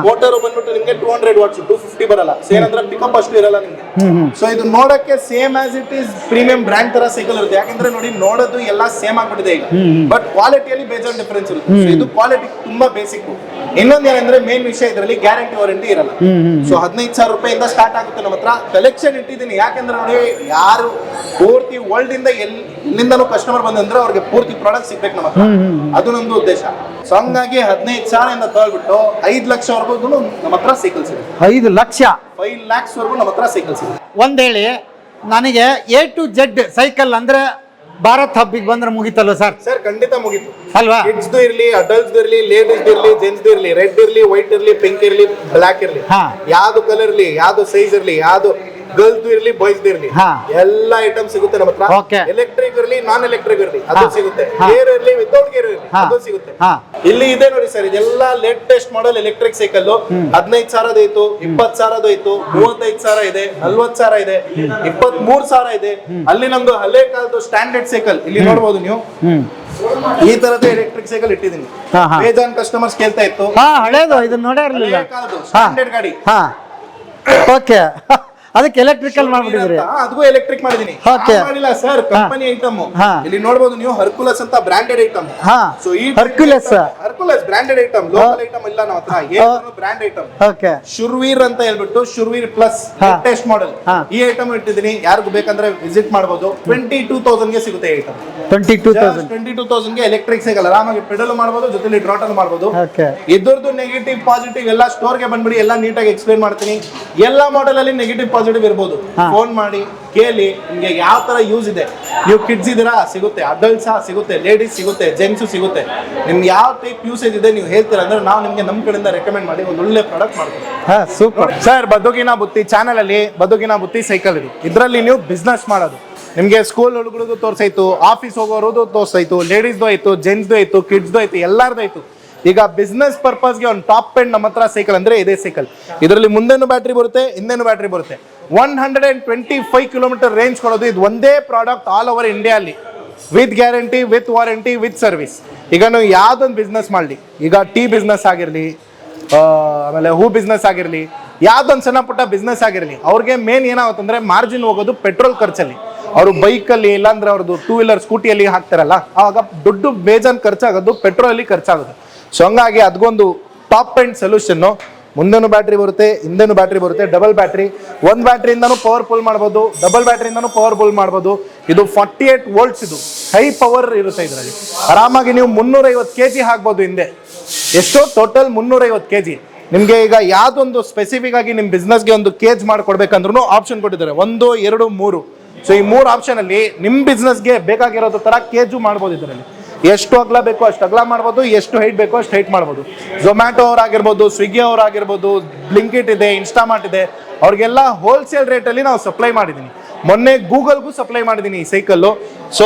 ಮೋಟರ್ ಬಂದ್ಬಿಟ್ಟು ನಿಮ್ಗೆ two hundred watts two fifty ಬರಲ್ಲ. ಅಂದ್ರೆ ಪಿಕಪ್ ಅಷ್ಟು ಇರಲ್ಲ ನಿಮ್ಗೆ. ಸೊ ಇದು ನೋಡಕ್ಕೆ same as it is premium brand ತರ ಸೈಕಲ್ ಇರುತ್ತೆ. ಯಾಕಂದ್ರೆ ನೋಡಿ ನೋಡೋದು ಎಲ್ಲ ಸೇಮ್ ಆಗ್ಬಿಟ್ಟಿದೆ ಈಗ. ಬಟ್ ಕ್ವಾಲಿಟಿಯಲ್ಲಿ ಬೇಜಾರ್ ಡಿಫರೆನ್ಸ್ ಇರುತ್ತೆ. So ಇದು ಕ್ವಾಲಿಟಿ ತುಂಬಾ ಬೇಸಿಕ್ ಇನ್ನೊಂದ್ ಏನಂದ್ರೆ ಮೇನ್ ವಿಷಯ ಇದರಲ್ಲಿ ಗ್ಯಾರಂಟಿ ವಾರಂಟಿ ಇರಲ್ಲ. ಸೊ ಹದಿನೈದು ಸಾವಿರ ರೂಪಾಯಿಂದ ಸ್ಟಾರ್ಟ್ ಆಗುತ್ತೆ ನಮ್ಮ ಹತ್ರ. ಕಲೆಕ್ಷನ್ ಇಟ್ಟಿದ್ದೀನಿ. ಯಾಕಂದ್ರೆ ನೋಡಿ ಯಾರು ಪೂರ್ತಿ ವರ್ಲ್ಡ್ ಇಂದ ಎಲ್ ಎಲ್ಲಿಂದನೂ ಕಸ್ಟಮರ್ ಬಂದಂದ್ರೆ ಅವ್ರಿಗೆ ಪೂರ್ತಿ ಪ್ರಾಡಕ್ಟ್ ಸಿಗ್ಬೇಕು ನಮ್ಮ ಹತ್ರ. ಅದು ನಮ್ದು ಉದ್ದೇಶ. ಸೊ ಹಂಗಾಗಿ ಹದಿನೈದು ಇಂದ ತಗೊಳ್ಬಿಟ್ಟು ಐದು ಲಕ್ಷವರೆಗೂ ನಮ್ಮ ಹತ್ರ ಸೈಕಲ್ ಸಿಗುತ್ತೆ. ಐದು ಲಕ್ಷ. ಫೈವ್ ಲ್ಯಾಕ್ಸ್ ವರೆಗೂ ನಮ್ಮ ಹತ್ರ ಸೈಕಲ್ ಸಿಗುತ್ತೆ. ಒಂದೇಳಿ ನನಗೆ ಎ ಟು ಜೆಡ್ ಸೈಕಲ್ ಅಂದರೆ ಭಾರತ್ ಹಬ್ಬಿಗೆ ಬಂದ್ರೆ ಮುಗಿತಲ್ವ ಸರ್? ಸರ್ ಖಂಡಿತ ಮುಗೀತು. ಅಲ್ವಾ? ಕಿಡ್ಸ್ ಇರ್ಲಿ ಅಡಲ್ಟ್ಸ್ ಇರ್ಲಿ ಲೇಡೀಸ್ ಇರ್ಲಿ ಜೆಂಟ್ಸ್ ಇರ್ಲಿ ರೆಡ್ ಇರ್ಲಿ ವೈಟ್ ಇರ್ಲಿ ಪಿಂಕ್ ಇರ್ಲಿ ಬ್ಲಾಕ್ ಇರ್ಲಿ. ಹಾ. ಯಾವ್ದು ಕಲರ್ ಇರ್ಲಿ ಯಾವ್ದು ಸೈಜ್ ಇರ್ಲಿ ಯಾವ್ದು ಗರ್ಲ್ಸ್ ಇರ್ಲಿ ಬಾಯ್ಸ್ ಇರ್ಲಿ. ಹಾ. ಎಲ್ಲ ಐಟಮ್ ಸಿಗುತ್ತೆ ನಮ್ಮ ಹತ್ರ. ಎಲೆಕ್ಟ್ರಿಕ್ ಇರ್ಲಿ ನಾನ್ ಎಲೆಕ್ಟ್ರಿಕ್ ಇರ್ಲಿ ಅದು ಹಾ. ಸಿಗುತ್ತೆ. ಹಾ. ಗೇರ್ ಇರ್ಲಿ ವಿತೌಟ್ ಗೇರ್ ಇರ್ಲಿ ಹಾ. ಅದು ಸಿಗುತ್ತೆ. ಹಾ. ಇಲ್ಲಿ ಇದೆ ನೋಡಿ ಸರ್ ಇದೆಲ್ಲ ಲೇಟೆಸ್ಟ್ ಮಾಡಲ್ ಎಲೆಕ್ಟ್ರಿಕ್ ಸೈಕಲ್ ಹದಿನೈದು ಸಾವಿರದ ಐತು ಇಪ್ಪತ್ತು ಸಾವಿರದ ಐತು ಮೂವತ್ತೈದು ಸಾವಿರ ಇದೆ ನಲ್ವತ್ತು ಸಾವಿರ ಇದೆ ಇಪ್ಪತ್ ಮೂರ್ ಸಾವಿರ ಇದೆ. ಅಲ್ಲಿ ನಮ್ದು ಹಳೆ ಕಾಲದ ಸ್ಟ್ಯಾಂಡರ್ಡ್ ಸೈಕಲ್ ಇಲ್ಲಿ ನೋಡಬಹುದು ನೀವು. ಈ ತರದ ಎಲೆಕ್ಟ್ರಿಕ್ ಸೈಕಲ್ ಇಟ್ಟಿದ್ದೀನಿ. ಹಾ, ಹಾ. ಬೇಜಾನ್ ಕಸ್ಟಮರ್ಸ್ ಕೇಳ್ತಾ ಇತ್ತು. ಹಾ ಹಳೇದು ಇದನ್ನ ನೋಡೇ ಇರಲಿಲ್ಲ. ಹಳೆ ಕಾಲದ್ದು ಸ್ಟ್ಯಾಂಡರ್ಡ್ ಗಾಡಿ. ಹಾ. ಓಕೆ ಅದಕ್ಕೆ ಎಲೆಕ್ಟ್ರಿಕಲ್ ಮಾಡ್ಬಿಟ್ಟಿದ್ರಿ ಅದಕ್ಕೂ ಎಲೆಕ್ಟ್ರಿಕ್ ಮಾಡಿದೀನಿ Okay. ಆ ಮಾಡಿಲ್ಲ ಸರ್ ಕಂಪನಿ ಐಟಮ್ ಹಾ. ಇಲ್ಲಿ ನೋಡಬಹುದು ನೀವು ಹರ್ಕುಲಸ್ ಅಂತ ಬ್ರಾಂಡೆಡ್ ಐಟಮ್ ಹಾ ಸೊ ಈ Hercules Hercules branded item local item ಇಲ್ಲ ನಾವು ಹತ್ರ. Brand item okay. ಶುರ್ವೀರ್ ಅಂತ ಹೇಳ್ಬಿಟ್ಟು ಶುರ್ವೀರ್ ಪ್ಲಸ್ ಟೆಸ್ಟ್ ಮಾಡೆಲ್ ಹಾ. ಈ ಐಟಮ್ ಇಟ್ಟಿದ್ದೀನಿ. ಯಾರಿಗೂ ಬೇಕಂದ್ರೆ ವಿಸಿಟ್ ಮಾಡಬಹುದು ಟ್ವೆಂಟಿ ಟೂ ತೌಸಂಡ್ಗೆ ಸಿಗುತ್ತೆ item twenty two thousand twenty two ತೌಸಂಡ್ಗೆ electric cycle ಆರಾಮಾಗಿ ಪೆಡಲ್ ಮಾಡಬಹುದು ಜೊತೆಲಿ ಡ್ರಾಟಲ್ ಮಾಡಬಹುದು ಓಕೆ. ಇದ್ರದ್ದು ನೆಗೆಟಿವ್ ಪಾಸಿಟಿವ್ ಎಲ್ಲ ಸ್ಟೋರ್ಗೆ ಬಂದ್ಬಿಡಿ ಎಲ್ಲ ನೀಟಾಗಿ ಎಕ್ಸ್ಪ್ಲೈನ್ ಮಾಡ್ತೀನಿ. ಎಲ್ಲ ಮಾಡೆಲ್ ಅಲ್ಲಿ ನೆಗೆಟಿವ್ ಪಾಸಿಟಿವ್ ಇರ್ಬೋದು. ಫೋನ್ ಮಾಡಿ ಕೇಳಿ ನಿಮ್ಗೆ ಯಾವ ತರ ಯೂಸ್ ಇದೆ. ನೀವು ಕಿಡ್ಸ್ ಇದೀರಾ? ಸಿಗುತ್ತೆ. ಅಡಲ್ಟ್ಸ್ ಸಿಗುತ್ತೆ. ಲೇಡೀಸ್ ಸಿಗುತ್ತೆ. ಜೆಂಟ್ಸ್ ಸಿಗುತ್ತೆ. ನಿಮ್ಗೆ ಯಾವ ಟೈಪ್ ಯೂಸೇಜ್ ಇದೆ ನೀವು ಹೇಳ್ತೀರಾ? ಅಂದ್ರೆ ನಾವು ನಿಮ್ಗೆ ನಮ್ಮ ಕಡೆಯಿಂದ ರೆಕಮೆಂಡ್ ಮಾಡಿ ಒಂದು ಒಳ್ಳೆ ಪ್ರಾಡಕ್ಟ್ ಮಾಡ್ತೀವಿ. ಹಾ ಸೂಪರ್ ಸರ್ ಬದುಕಿನ ಬುತ್ತಿ ಚಾನಲ್ ಅಲ್ಲಿ ಬದುಕಿನ ಬುತ್ತಿ ಸೈಕಲ್ ಇದು. ಇದರಲ್ಲಿ ನೀವು ಬಿಸ್ನೆಸ್ ಮಾಡೋದು. ನಿಮಗೆ ಸ್ಕೂಲ್ ಹುಡುಗರದು ತೋರ್ಸಾಯ್ತು ಆಫೀಸ್ ಹೋಗೋರದು ತೋರ್ಸಾಯ್ತು ಲೇಡೀಸ್ದು ಆಯ್ತು ಜೆಂಟ್ಸ್ದು ಆಯ್ತು ಕಿಡ್ಸ್ದು ಆಯ್ತು ಎಲ್ಲಾರ್ದು ಆಯ್ತು. ಈಗ ಬಿಸ್ನೆಸ್ ಪರ್ಪಸ್ಗೆ ಒಂದು ಟಾಪ್ ಎಂಡ್ ನಮ್ಮ ಹತ್ರ ಸೈಕಲ್ ಅಂದ್ರೆ ಇದೇ ಸೈಕಲ್ ಇದರಲ್ಲಿ ಮುಂದೆನೂ ಬ್ಯಾಟ್ರಿ ಬರುತ್ತೆ ಹಿಂದೆನೂ ಬ್ಯಾಟ್ರಿ ಬರುತ್ತೆ. One hundred and twenty five kilometre range ಕೊಡೋದು. ಇದು ಒಂದೇ ಪ್ರಾಡಕ್ಟ್ ಆಲ್ ಓವರ್ ಇಂಡಿಯಾ ಅಲ್ಲಿ with guarantee with warranty with service ಈಗ ನೀವು ಯಾವ್ದೊಂದು ಬಿಸ್ನೆಸ್ ಮಾಡಲಿ. ಈಗ ಟೀ ಬಿಸ್ನೆಸ್ ಆಗಿರಲಿ ಆಮೇಲೆ ಹೂ ಬಿಸ್ನೆಸ್ ಆಗಿರಲಿ, ಯಾವ್ದೊಂದು ಸಣ್ಣ ಪುಟ್ಟ ಬಿಸ್ನೆಸ್ ಆಗಿರಲಿ, ಅವ್ರಿಗೆ ಮೇನ್ ಏನಾಗುತ್ತಂದ್ರೆ ಮಾರ್ಜಿನ್ ಹೋಗೋದು ಪೆಟ್ರೋಲ್ ಖರ್ಚಲ್ಲಿ. ಅವರು ಬೈಕಲ್ಲಿ, ಇಲ್ಲಾಂದ್ರೆ ಅವ್ರದ್ದು ಟೂ ವೀಲರ್ ಸ್ಕೂಟಿಯಲ್ಲಿ ಹಾಕ್ತಾರಲ್ಲ ಆವಾಗ ದುಡ್ಡು ಬೇಜಾನ್ ಖರ್ಚಾಗೋದು ಪೆಟ್ರೋಲಲ್ಲಿ ಖರ್ಚಾಗೋದು. ಸೊ ಹಂಗಾಗಿ ಅದಗೊಂದು ಟಾಪ್ ಆ್ಯಂಡ್ ಸೊಲ್ಯೂಷನ್ನು ಮುಂದೆನೂ ಬ್ಯಾಟ್ರಿ ಬರುತ್ತೆ, ಹಿಂದೆನೂ ಬ್ಯಾಟ್ರಿ ಬರುತ್ತೆ ಡಬಲ್ ಬ್ಯಾಟ್ರಿ. ಒಂದು ಬ್ಯಾಟ್ರಿಯಿಂದನೂ ಪವರ್ ಫುಲ್ ಮಾಡ್ಬೋದು ಡಬಲ್ ಬ್ಯಾಟ್ರಿಯಿಂದನೂ ಪವರ್ ಫುಲ್ ಮಾಡ್ಬೋದು. ಇದು ಫಾರ್ಟಿ ಏಟ್ ವೋಲ್ಟ್ಸ್ ಇದು. ಹೈ ಪವರ್ ಇರುತ್ತೆ ಇದರಲ್ಲಿ. ಆರಾಮಾಗಿ ನೀವು ಮುನ್ನೂರೈವತ್ತು ಕೆ ಜಿ ಹಾಕ್ಬೋದು ಹಿಂದೆ. ಎಷ್ಟೋ ಟೋಟಲ್ ಮುನ್ನೂರೈವತ್ತು ಕೆ ಜಿ ನಿಮಗೆ ಈಗ ಯಾವುದೊಂದು ಸ್ಪೆಸಿಫಿಕ್ ಆಗಿ ನಿಮ್ಮ ಬಿಸ್ನೆಸ್ಗೆ ಒಂದು ಕೇಜ್ ಮಾಡ್ಕೊಡ್ಬೇಕಂದ್ರೂ ಆಪ್ಷನ್ ಕೊಟ್ಟಿದ್ದಾರೆ. ಒಂದು, ಎರಡು, ಮೂರು. ಸೊ ಈ ಮೂರು ಆಪ್ಷನಲ್ಲಿ ನಿಮ್ಮ ಬಿಸ್ನೆಸ್ಗೆ ಬೇಕಾಗಿರೋದು ಥರ ಕೇಜು ಮಾಡ್ಬೋದು ಇದರಲ್ಲಿ. ಎಷ್ಟು ಅಗಲ ಬೇಕೋ ಅಷ್ಟು ಅಗಲ ಮಾಡ್ಬೋದು, ಎಷ್ಟು ಹೈಟ್ ಬೇಕೋ ಅಷ್ಟು ಹೈಟ್ ಮಾಡ್ಬೋದು. ಝೊಮ್ಯಾಟೊ ಅವ್ರಾಗಿರ್ಬೋದು ಸ್ವಿಗ್ಗಿ ಅವರಾಗಿರ್ಬೋದು ಬ್ಲಿಂಕಿಟ್ ಇದೆ ಇನ್ಸ್ಟಾಮಾರ್ಟ್ ಇದೆ, ಅವ್ರಿಗೆಲ್ಲ ಹೋಲ್ಸೇಲ್ ರೇಟಲ್ಲಿ ನಾವು ಸಪ್ಲೈ ಮಾಡಿದ್ದೀನಿ ಮೊನ್ನೆ ಗೂಗಲ್ಗೂ ಸಪ್ಲೈ ಮಾಡಿದ್ದೀನಿ ಈ ಸೈಕಲ್ಲು ಸೊ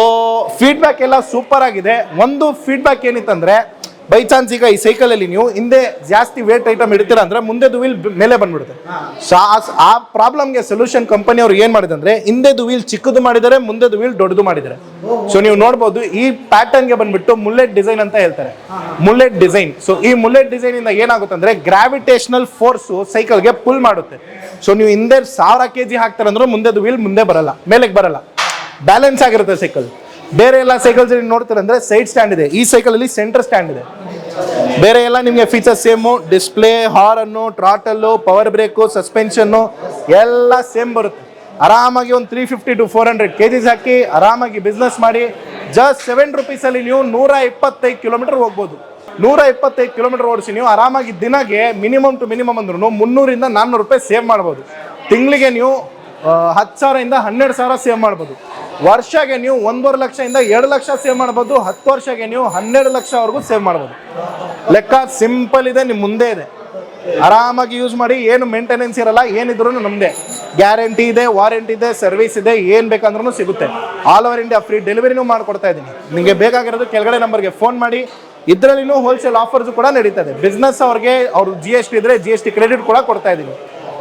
ಫೀಡ್ಬ್ಯಾಕ್ ಎಲ್ಲ ಸೂಪರ್ ಆಗಿದೆ. ಒಂದು ಫೀಡ್ಬ್ಯಾಕ್ ಏನಿತ್ತಂದ್ರೆ ಬೈ ಚಾನ್ಸ್ ಈಗ ಈ ಸೈಕಲ್ ಅಲ್ಲಿ ನೀವು ಹಿಂದೆ ಜಾಸ್ತಿ ವೇಟ್ ಐಟಮ್ ಇಡ್ತೀರಾ ಅಂದ್ರೆ ಮುಂದೆ ವೀಲ್ ಮೇಲೆ ಬಂದ್ಬಿಡುತ್ತೆ. ಸೊ ಆ- ಪ್ರಾಬ್ಲಮ್ಗೆ ಸೊಲ್ಯೂಷನ್ ಕಂಪನಿ ಅವ್ರು ಏನ್ ಮಾಡಿದೆ ಅಂದ್ರೆ ಹಿಂದೆದು ವೀಲ್ ಚಿಕ್ಕದು ಮಾಡಿದರೆ ಮುಂದೆದು ವೀಲ್ ದೊಡ್ಡದು ಮಾಡಿದರೆ ಸೊ ನೀವು ನೋಡ್ಬೋದು ಈ ಪ್ಯಾಟರ್ನ್ಗೆ ಬಂದ್ಬಿಟ್ಟು ಮುಲ್ಲೆಟ್ ಡಿಸೈನ್ ಅಂತ ಹೇಳ್ತಾರೆ. ಮುಲ್ಲೆಟ್ ಡಿಸೈನ್ ಸೊ ಈ ಮುಲ್ಲೆಟ್ ಡಿಸೈನ್ ಇಂದ ಏನಾಗುತ್ತೆ ಅಂದ್ರೆ ಗ್ರಾವಿಟೇಷನಲ್ ಫೋರ್ಸ್ ಸೈಕಲ್ಗೆ ಪುಲ್ ಮಾಡುತ್ತೆ. ಸೊ ನೀವು ಹಿಂದೆ ಸಾವಿರ ಕೆಜಿ ಹಾಕ್ತಾರಂದ್ರೆ ಹಾಕ್ತಾರೆ ಅಂದ್ರೆ ಮುಂದೆದು ವೀಲ್ ಮುಂದೆ ಬರಲ್ಲ ಮೇಲೆಗೆ ಬರಲ್ಲ. ಬ್ಯಾಲೆನ್ಸ್ ಆಗಿರುತ್ತೆ ಸೈಕಲ್ ಬೇರೆ ಎಲ್ಲ ಸೈಕಲ್ಸ್ ನೋಡ್ತಾರೆ ಅಂದ್ರೆ ಸೈಡ್ ಸ್ಟ್ಯಾಂಡ್ ಇದೆ. ಈ ಸೈಕಲ್ ಅಲ್ಲಿ ಸೆಂಟರ್ ಸ್ಟ್ಯಾಂಡ್ ಇದೆ. ಬೇರೆ ಎಲ್ಲ ನಿಮಗೆ features same display horn throttle power brake suspension ಎಲ್ಲ ಸೇಮ್ ಬರುತ್ತೆ. ಆರಾಮಾಗಿ ಒಂದು three fifty to four hundred K Gs ಹಾಕಿ ಆರಾಮಾಗಿ ಬಿಸ್ನೆಸ್ ಮಾಡಿ. ಜಸ್ಟ್ ಸೆವೆನ್ ರುಪೀಸಲ್ಲಿ ನೀವು ನೂರ ಇಪ್ಪತ್ತೈದು ಕಿಲೋಮೀಟರ್ ಹೋಗ್ಬೋದು. ನೂರ ಇಪ್ಪತ್ತೈದು ಕಿಲೋಮೀಟರ್ ಓಡಿಸಿ ನೀವು ಆರಾಮಾಗಿ ದಿನಕ್ಕೆ ಮಿನಿಮಮ್ ಟು ಮಿನಿಮಮ್ ಅಂದ್ರೂ ಮುನ್ನೂರಿಂದ ನಾನ್ನೂರು ರೂಪಾಯಿ ಸೇವ್ ಮಾಡ್ಬೋದು. ತಿಂಗಳಿಗೆ ನೀವು ಹತ್ತು ಸಾವಿರದಿಂದ ಹನ್ನೆರಡು ಸಾವಿರ ಸೇವ್ ಮಾಡ್ಬೋದು. ವರ್ಷಗೆ ನೀವು ಒಂದೂವರೆ ಲಕ್ಷದಿಂದ ಎರಡು ಲಕ್ಷ ಸೇವ್ ಮಾಡ್ಬೋದು, ಹತ್ತು ವರ್ಷಗೆ ನೀವು ಹನ್ನೆರಡು ಲಕ್ಷವರೆಗೂ ಸೇವ್ ಮಾಡ್ಬೋದು. ಲೆಕ್ಕ ಸಿಂಪಲ್ ಇದೆ ನಿಮ್ಮ ಮುಂದೆ ಇದೆ. ಆರಾಮಾಗಿ ಯೂಸ್ ಮಾಡಿ, ಏನು ಮೇಂಟೆನೆನ್ಸ್ ಇರಲ್ಲ, ಏನಿದ್ರು ನಮ್ಮದೇ ಗ್ಯಾರಂಟಿ ಇದೆ ವಾರಂಟಿ ಇದೆ ಸರ್ವಿಸ್ ಇದೆ, ಏನು ಬೇಕಂದ್ರೂ ಸಿಗುತ್ತೆ. ಆಲ್ ಓವರ್ ಇಂಡಿಯಾ ಫ್ರೀ ಡೆಲಿವರಿನೂ ಮಾಡ್ಕೊಡ್ತಾ ಇದ್ದೀನಿ. ನಿಮಗೆ ಬೇಕಾಗಿರೋದು ಕೆಳಗಡೆ ನಂಬರ್ಗೆ ಫೋನ್ ಮಾಡಿ. ಇದರಲ್ಲಿನೂ ಹೋಲ್ಸೇಲ್ ಆಫರ್ಸ್ ಕೂಡ ನಡೀತದೆ ಬಿಸ್ನೆಸ್ ಅವ್ರಿಗೆ, ಅವ್ರು ಜಿ ಎಸ್ ಟಿ ಇದ್ರೆ ಜಿ ಎಸ್ ಟಿ ಕ್ರೆಡಿಟ್ ಕೂಡ ಕೊಡ್ತಾ ಇದ್ದೀನಿ.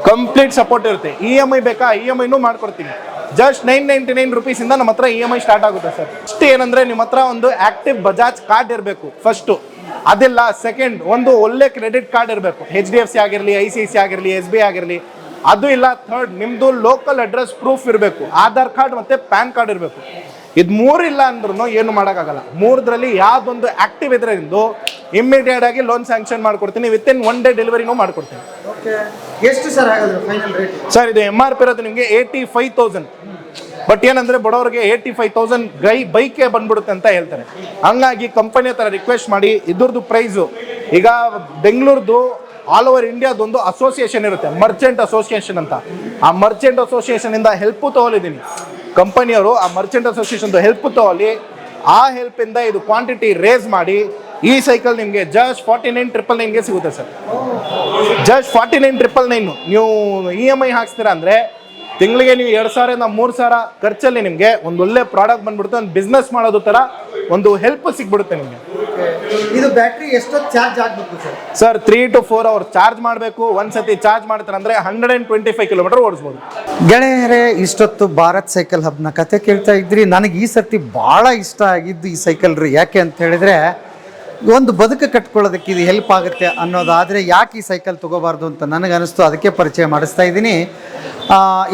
ಕಂಪ್ಲೀಟ್ ಸಪೋರ್ಟ್ ಇರುತ್ತೆ. ಇ ಎಂ ಐ ಬೇಕಾ? ಇ ಎಂ ಐನೂ ಮಾಡ್ಕೊಡ್ತೀನಿ. ಜಸ್ಟ್ ನೈನ್ ನೈಂಟಿ ನೈನ್ ರುಪೀಸಿಂದ ನಮ್ಮ ಹತ್ರ ಇ ಎಂ ಐ ಸ್ಟಾರ್ಟ್ ಆಗುತ್ತೆ ಸರ್. ಫಸ್ಟ್ ಏನಂದ್ರೆ ನಿಮ್ಮ ಹತ್ರ ಒಂದು ಆಕ್ಟಿವ್ ಬಜಾಜ್ ಕಾರ್ಡ್ ಇರಬೇಕು. ಫಸ್ಟು ಅದಿಲ್ಲ ಸೆಕೆಂಡ್ ಒಂದು ಒಳ್ಳೆ ಕ್ರೆಡಿಟ್ ಕಾರ್ಡ್ ಇರಬೇಕು. ಎಚ್ ಡಿ ಎಫ್ ಸಿ ಆಗಿರಲಿ ಐ ಸಿ ಸಿ ಆಗಿರಲಿ ಎಸ್ ಬಿ ಆಗಿರಲಿ, ಅದು ಇಲ್ಲ. ಥರ್ಡ್ ನಿಮ್ಮದು ಲೋಕಲ್ ಅಡ್ರೆಸ್ ಪ್ರೂಫ್ ಇರಬೇಕು. ಆಧಾರ್ ಕಾರ್ಡ್ ಮತ್ತು ಪ್ಯಾನ್ ಕಾರ್ಡ್ ಇರಬೇಕು. ಇದು ಮೂರಿಲ್ಲ ಅಂದ್ರೂ ಏನು ಮಾಡೋಕ್ಕಾಗಲ್ಲ. ಮೂರದ್ರಲ್ಲಿ ಯಾವುದೊಂದು ಆಕ್ಟಿವ್ ಇದ್ರೆ ನಿಮ್ದು ಇಮ್ಮಿಡಿಯೇಟ್ ಆಗಿ ಲೋನ್ ಸ್ಯಾಂಕ್ಷನ್ ಮಾಡ್ಕೊಡ್ತೀನಿ ವಿತ್ ಇನ್ ಒನ್ ಡೇ ಡೆಲಿವರಿನೂ ಮಾಡ್ಕೊಡ್ತೀನಿ ಎಷ್ಟು ಸರ್ ಸರ್ ಇದು ಎಂ ಆರ್ ಪಿ ಇರೋದು ನಿಮಗೆ ಏಯ್ಟಿ ಫೈವ್ ತೌಸಂಡ್ ಬಟ್ ಏನಂದ್ರೆ ಬಡವರಿಗೆ ಏಯ್ಟಿ ಫೈವ್ ತೌಸಂಡ್ ಗೈ ಬೈಕೇ ಬಂದ್ಬಿಡುತ್ತೆ ಅಂತ ಹೇಳ್ತಾರೆ. ಹಂಗಾಗಿ ಕಂಪನಿ ಹತ್ರ ರಿಕ್ವೆಸ್ಟ್ ಮಾಡಿ ಇದ್ರದ್ದು ಪ್ರೈಸು ಈಗ ಬೆಂಗಳೂರದು ಆಲ್ ಓವರ್ ಇಂಡಿಯಾದೊಂದು ಅಸೋಸಿಯೇಷನ್ ಇರುತ್ತೆ ಮರ್ಚೆಂಟ್ ಅಸೋಸಿಯೇಷನ್ ಅಂತ. ಆ ಮರ್ಚೆಂಟ್ ಅಸೋಸಿಯೇಷನ್ ಇಂದ ಹೆಲ್ಪ್ ತಗೊಳಿದ್ದೀನಿ. ಕಂಪನಿಯವರು ಆ ಮರ್ಚೆಂಟ್ ಅಸೋಸಿಯೇಷನ್ದು ಹೆಲ್ಪ್ ತಗೊಳ್ಳಿ ಆ ಹೆಲ್ಪಿಂದ ಇದು ಕ್ವಾಂಟಿಟಿ ರೇಸ್ ಮಾಡಿ, ಈ ಸೈಕಲ್ ನಿಮಗೆ ಜಸ್ಟ್ ಫಾರ್ಟಿ ನೈನ್ ಟ್ರಿಪಲ್ ನೈನ್ಗೆ ಸಿಗುತ್ತೆ sir just forty nine triple nine ನೀವು ಇ ಎಂ ಐ ಹಾಕ್ಸ್ತೀರಾ ಅಂದರೆ, ತಿಂಗಳಿಗೆ ನೀವು ಎರಡು ಸಾವಿರದ ಮೂರು ಸಾವಿರ ಖರ್ಚಲ್ಲಿ ನಿಮಗೆ ಒಂದು ಒಳ್ಳೆ ಪ್ರಾಡಕ್ಟ್ ಬಂದ್ಬಿಡ್ತು ಒಂದು ಬಿಸ್ನೆಸ್ ಮಾಡೋದು ಥರ ಒಂದು ಹೆಲ್ಪ್ ಸಿಕ್ಬಿಡುತ್ತೆ ನಿಮಗೆ. ಇದು ಬ್ಯಾಟ್ರಿ ಎಷ್ಟೊತ್ತು ಚಾರ್ಜ್ ಆಗಬೇಕು sir sir three to four hour charge ಮಾಡಬೇಕು. ಒಂದ್ಸತಿ ಚಾರ್ಜ್ ಮಾಡ್ತಾರೆ ಅಂದರೆ hundred and twenty five kilometre ಓಡಿಸ್ಬೋದು. ಗೆಳೆಯರೇ ಇಷ್ಟೊತ್ತು ಭಾರತ್ ಸೈಕಲ್ ಹಬ್ನ ಕತೆ ಕೇಳ್ತಾ ಇದ್ರಿ. ನನಗೆ ಈ ಸರ್ತಿ ಭಾಳ ಇಷ್ಟ ಆಗಿದ್ದು ಈ ಸೈಕಲ್ ರೀ. ಯಾಕೆ ಅಂತ ಹೇಳಿದ್ರೆ ಒಂದು ಬದುಕು ಕಟ್ಕೊಳ್ಳೋದಕ್ಕೆ ಇದು ಹೆಲ್ಪ್ ಆಗುತ್ತೆ ಅನ್ನೋದಾದರೆ ಯಾಕೆ ಈ ಸೈಕಲ್ ತೊಗೋಬಾರ್ದು ಅಂತ ನನಗನ್ನಿಸ್ತು. ಅದಕ್ಕೆ ಪರಿಚಯ ಮಾಡಿಸ್ತಾ ಇದ್ದೀನಿ.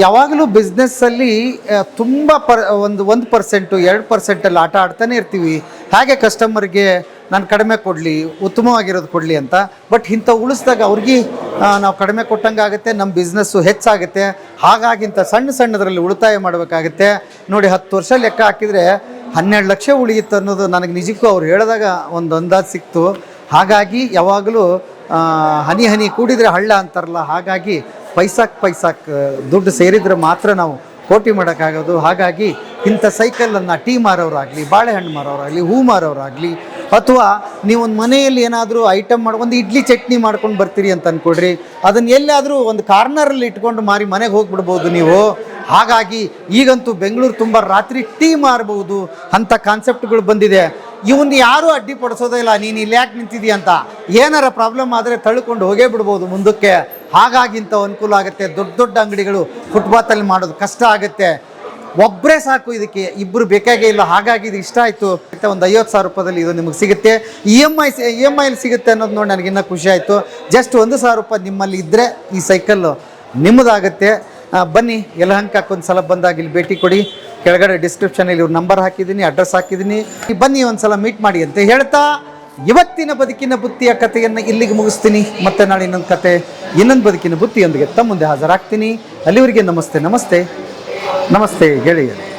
ಯಾವಾಗಲೂ ಬಿಸ್ನೆಸ್ಸಲ್ಲಿ ತುಂಬ ಪರ್, ಒಂದು ಒಂದು ಪರ್ಸೆಂಟು ಎರಡು ಪರ್ಸೆಂಟಲ್ಲಿ ಆಟ ಆಡ್ತಾನೆ ಇರ್ತೀವಿ. ಹಾಗೆ ಕಸ್ಟಮರ್ಗೆ ನಾನು ಕಡಿಮೆ ಕೊಡಲಿ, ಉತ್ತಮವಾಗಿರೋದು ಕೊಡಲಿ ಅಂತ. ಬಟ್ ಇಂಥ ಉಳಿಸಿದಾಗ ಅವ್ರಿಗೆ ನಾವು ಕಡಿಮೆ ಕೊಟ್ಟಂಗೆ ಆಗುತ್ತೆ ನಮ್ಮ ಬಿಸ್ನೆಸ್ಸು ಹೆಚ್ಚಾಗುತ್ತೆ. ಹಾಗಾಗಿ ಇಂಥ ಸಣ್ಣ ಸಣ್ಣದರಲ್ಲಿ ಉಳಿತಾಯ ಮಾಡಬೇಕಾಗುತ್ತೆ. ನೋಡಿ ಹತ್ತು ವರ್ಷ ಲೆಕ್ಕ ಹಾಕಿದರೆ ಹನ್ನೆರಡು ಲಕ್ಷ ಉಳಿಯುತ್ತೆ ಅನ್ನೋದು ನನಗೆ ನಿಜಕ್ಕೂ ಅವ್ರು ಹೇಳಿದಾಗ ಒಂದು ಅಂದಾಜು ಸಿಕ್ತು. ಹಾಗಾಗಿ ಯಾವಾಗಲೂ ಹನಿ ಹನಿ ಕೂಡಿದರೆ ಹಳ್ಳ ಅಂತಾರಲ್ಲ, ಹಾಗಾಗಿ ಪೈಸಾಕ್ ಪೈಸಾಕ್ ದುಡ್ಡು ಸೇರಿದರೆ ಮಾತ್ರ ನಾವು ಕೋಟಿ ಮಾಡೋಕ್ಕಾಗೋದು. ಹಾಗಾಗಿ ಇಂಥ ಸೈಕಲನ್ನು ಟೀ ಮಾರೋರಾಗಲಿ ಬಾಳೆಹಣ್ಣು ಮಾರೋರಾಗಲಿ ಹೂ ಮಾರೋರಾಗಲಿ ಅಥವಾ ನೀವೊಂದು ಮನೆಯಲ್ಲಿ ಏನಾದರೂ ಐಟಮ್ ಮಾಡ್ಕೊಂಡು ಇಡ್ಲಿ ಚಟ್ನಿ ಮಾಡ್ಕೊಂಡು ಬರ್ತೀರಿ ಅಂತ ಅಂದ್ಕೊಡ್ರಿ ಅದನ್ನು ಎಲ್ಲಾದರೂ ಒಂದು ಕಾರ್ನರಲ್ಲಿ ಇಟ್ಕೊಂಡು ಮಾರಿ ಮನೆಗೆ ಹೋಗ್ಬಿಡ್ಬೋದು ನೀವು. ಹಾಗಾಗಿ ಈಗಂತೂ ಬೆಂಗಳೂರು ತುಂಬ ರಾತ್ರಿ ಟೀ ಮಾರಬಹುದು ಅಂಥ ಕಾನ್ಸೆಪ್ಟ್ಗಳು ಬಂದಿದೆ. ಇವನ್ನ ಯಾರೂ ಅಡ್ಡಿಪಡಿಸೋದೇ ಇಲ್ಲ, ನೀನು ಇಲ್ಲಿ ಯಾಕೆ ನಿಂತಿದ್ದೀಯ ಅಂತ. ಏನಾರ ಪ್ರಾಬ್ಲಮ್ ಆದರೆ ತಳ್ಕೊಂಡು ಹೋಗೇ ಬಿಡ್ಬೋದು ಮುಂದಕ್ಕೆ. ಹಾಗಾಗಿ ಇಂಥ ಅನುಕೂಲ ಆಗುತ್ತೆ. ದೊಡ್ಡ ದೊಡ್ಡ ಅಂಗಡಿಗಳು ಫುಟ್ಪಾತಲ್ಲಿ ಮಾಡೋದು ಕಷ್ಟ ಆಗುತ್ತೆ. ಒಬ್ಬರೇ ಸಾಕು ಇದಕ್ಕೆ ಇಬ್ಬರು ಬೇಕಾಗೇ ಇಲ್ಲ. ಹಾಗಾಗಿ ಇದು ಇಷ್ಟ ಆಯಿತು. ಮತ್ತೆ ಒಂದು ಐವತ್ತು ಸಾವಿರ ರೂಪಾಯಿದಲ್ಲಿ ಇದು ನಿಮಗೆ ಸಿಗುತ್ತೆ. E M I E M ಐಲಿ ಸಿಗುತ್ತೆ ಅನ್ನೋದು ನೋಡಿ ನನಗಿನ್ನೂ ಖುಷಿ ಆಯಿತು. ಜಸ್ಟ್ ಒಂದು ಸಾವಿರ ರೂಪಾಯಿ ನಿಮ್ಮಲ್ಲಿ ಇದ್ದರೆ ಈ ಸೈಕಲ್ಲು ನಿಮ್ಮದಾಗುತ್ತೆ. ಬನ್ನಿ ಯಲಹಂಕಕ್ಕೆ ಒಂದು ಸಲ ಬಂದಾಗ ಇಲ್ಲಿ ಭೇಟಿ ಕೊಡಿ. ಕೆಳಗಡೆ ಡಿಸ್ಕ್ರಿಪ್ಷನಲ್ಲಿ ಇವ್ರ ನಂಬರ್ ಹಾಕಿದ್ದೀನಿ ಅಡ್ರೆಸ್ ಹಾಕಿದ್ದೀನಿ. ಬನ್ನಿ ಒಂದು ಸಲ ಮೀಟ್ ಮಾಡಿ ಅಂತ ಹೇಳ್ತಾ, ಇವತ್ತಿನ ಬದುಕಿನ ಬುತ್ತಿಯ ಕಥೆಯನ್ನು ಇಲ್ಲಿಗೆ ಮುಗಿಸ್ತೀನಿ. ಮತ್ತೆ ನಾಳೆ ಇನ್ನೊಂದು ಕತೆ, ಇನ್ನೊಂದು ಬದುಕಿನ ಬುತ್ತಿಯೊಂದಿಗೆ ತಮ್ಮ ಮುಂದೆ ಹಾಜರಾಗ್ತೀನಿ. ಅಲ್ಲಿವರಿಗೆ ನಮಸ್ತೆ ನಮಸ್ತೆ. ನಮಸ್ತೆ, ಗೆಳೆಯರು.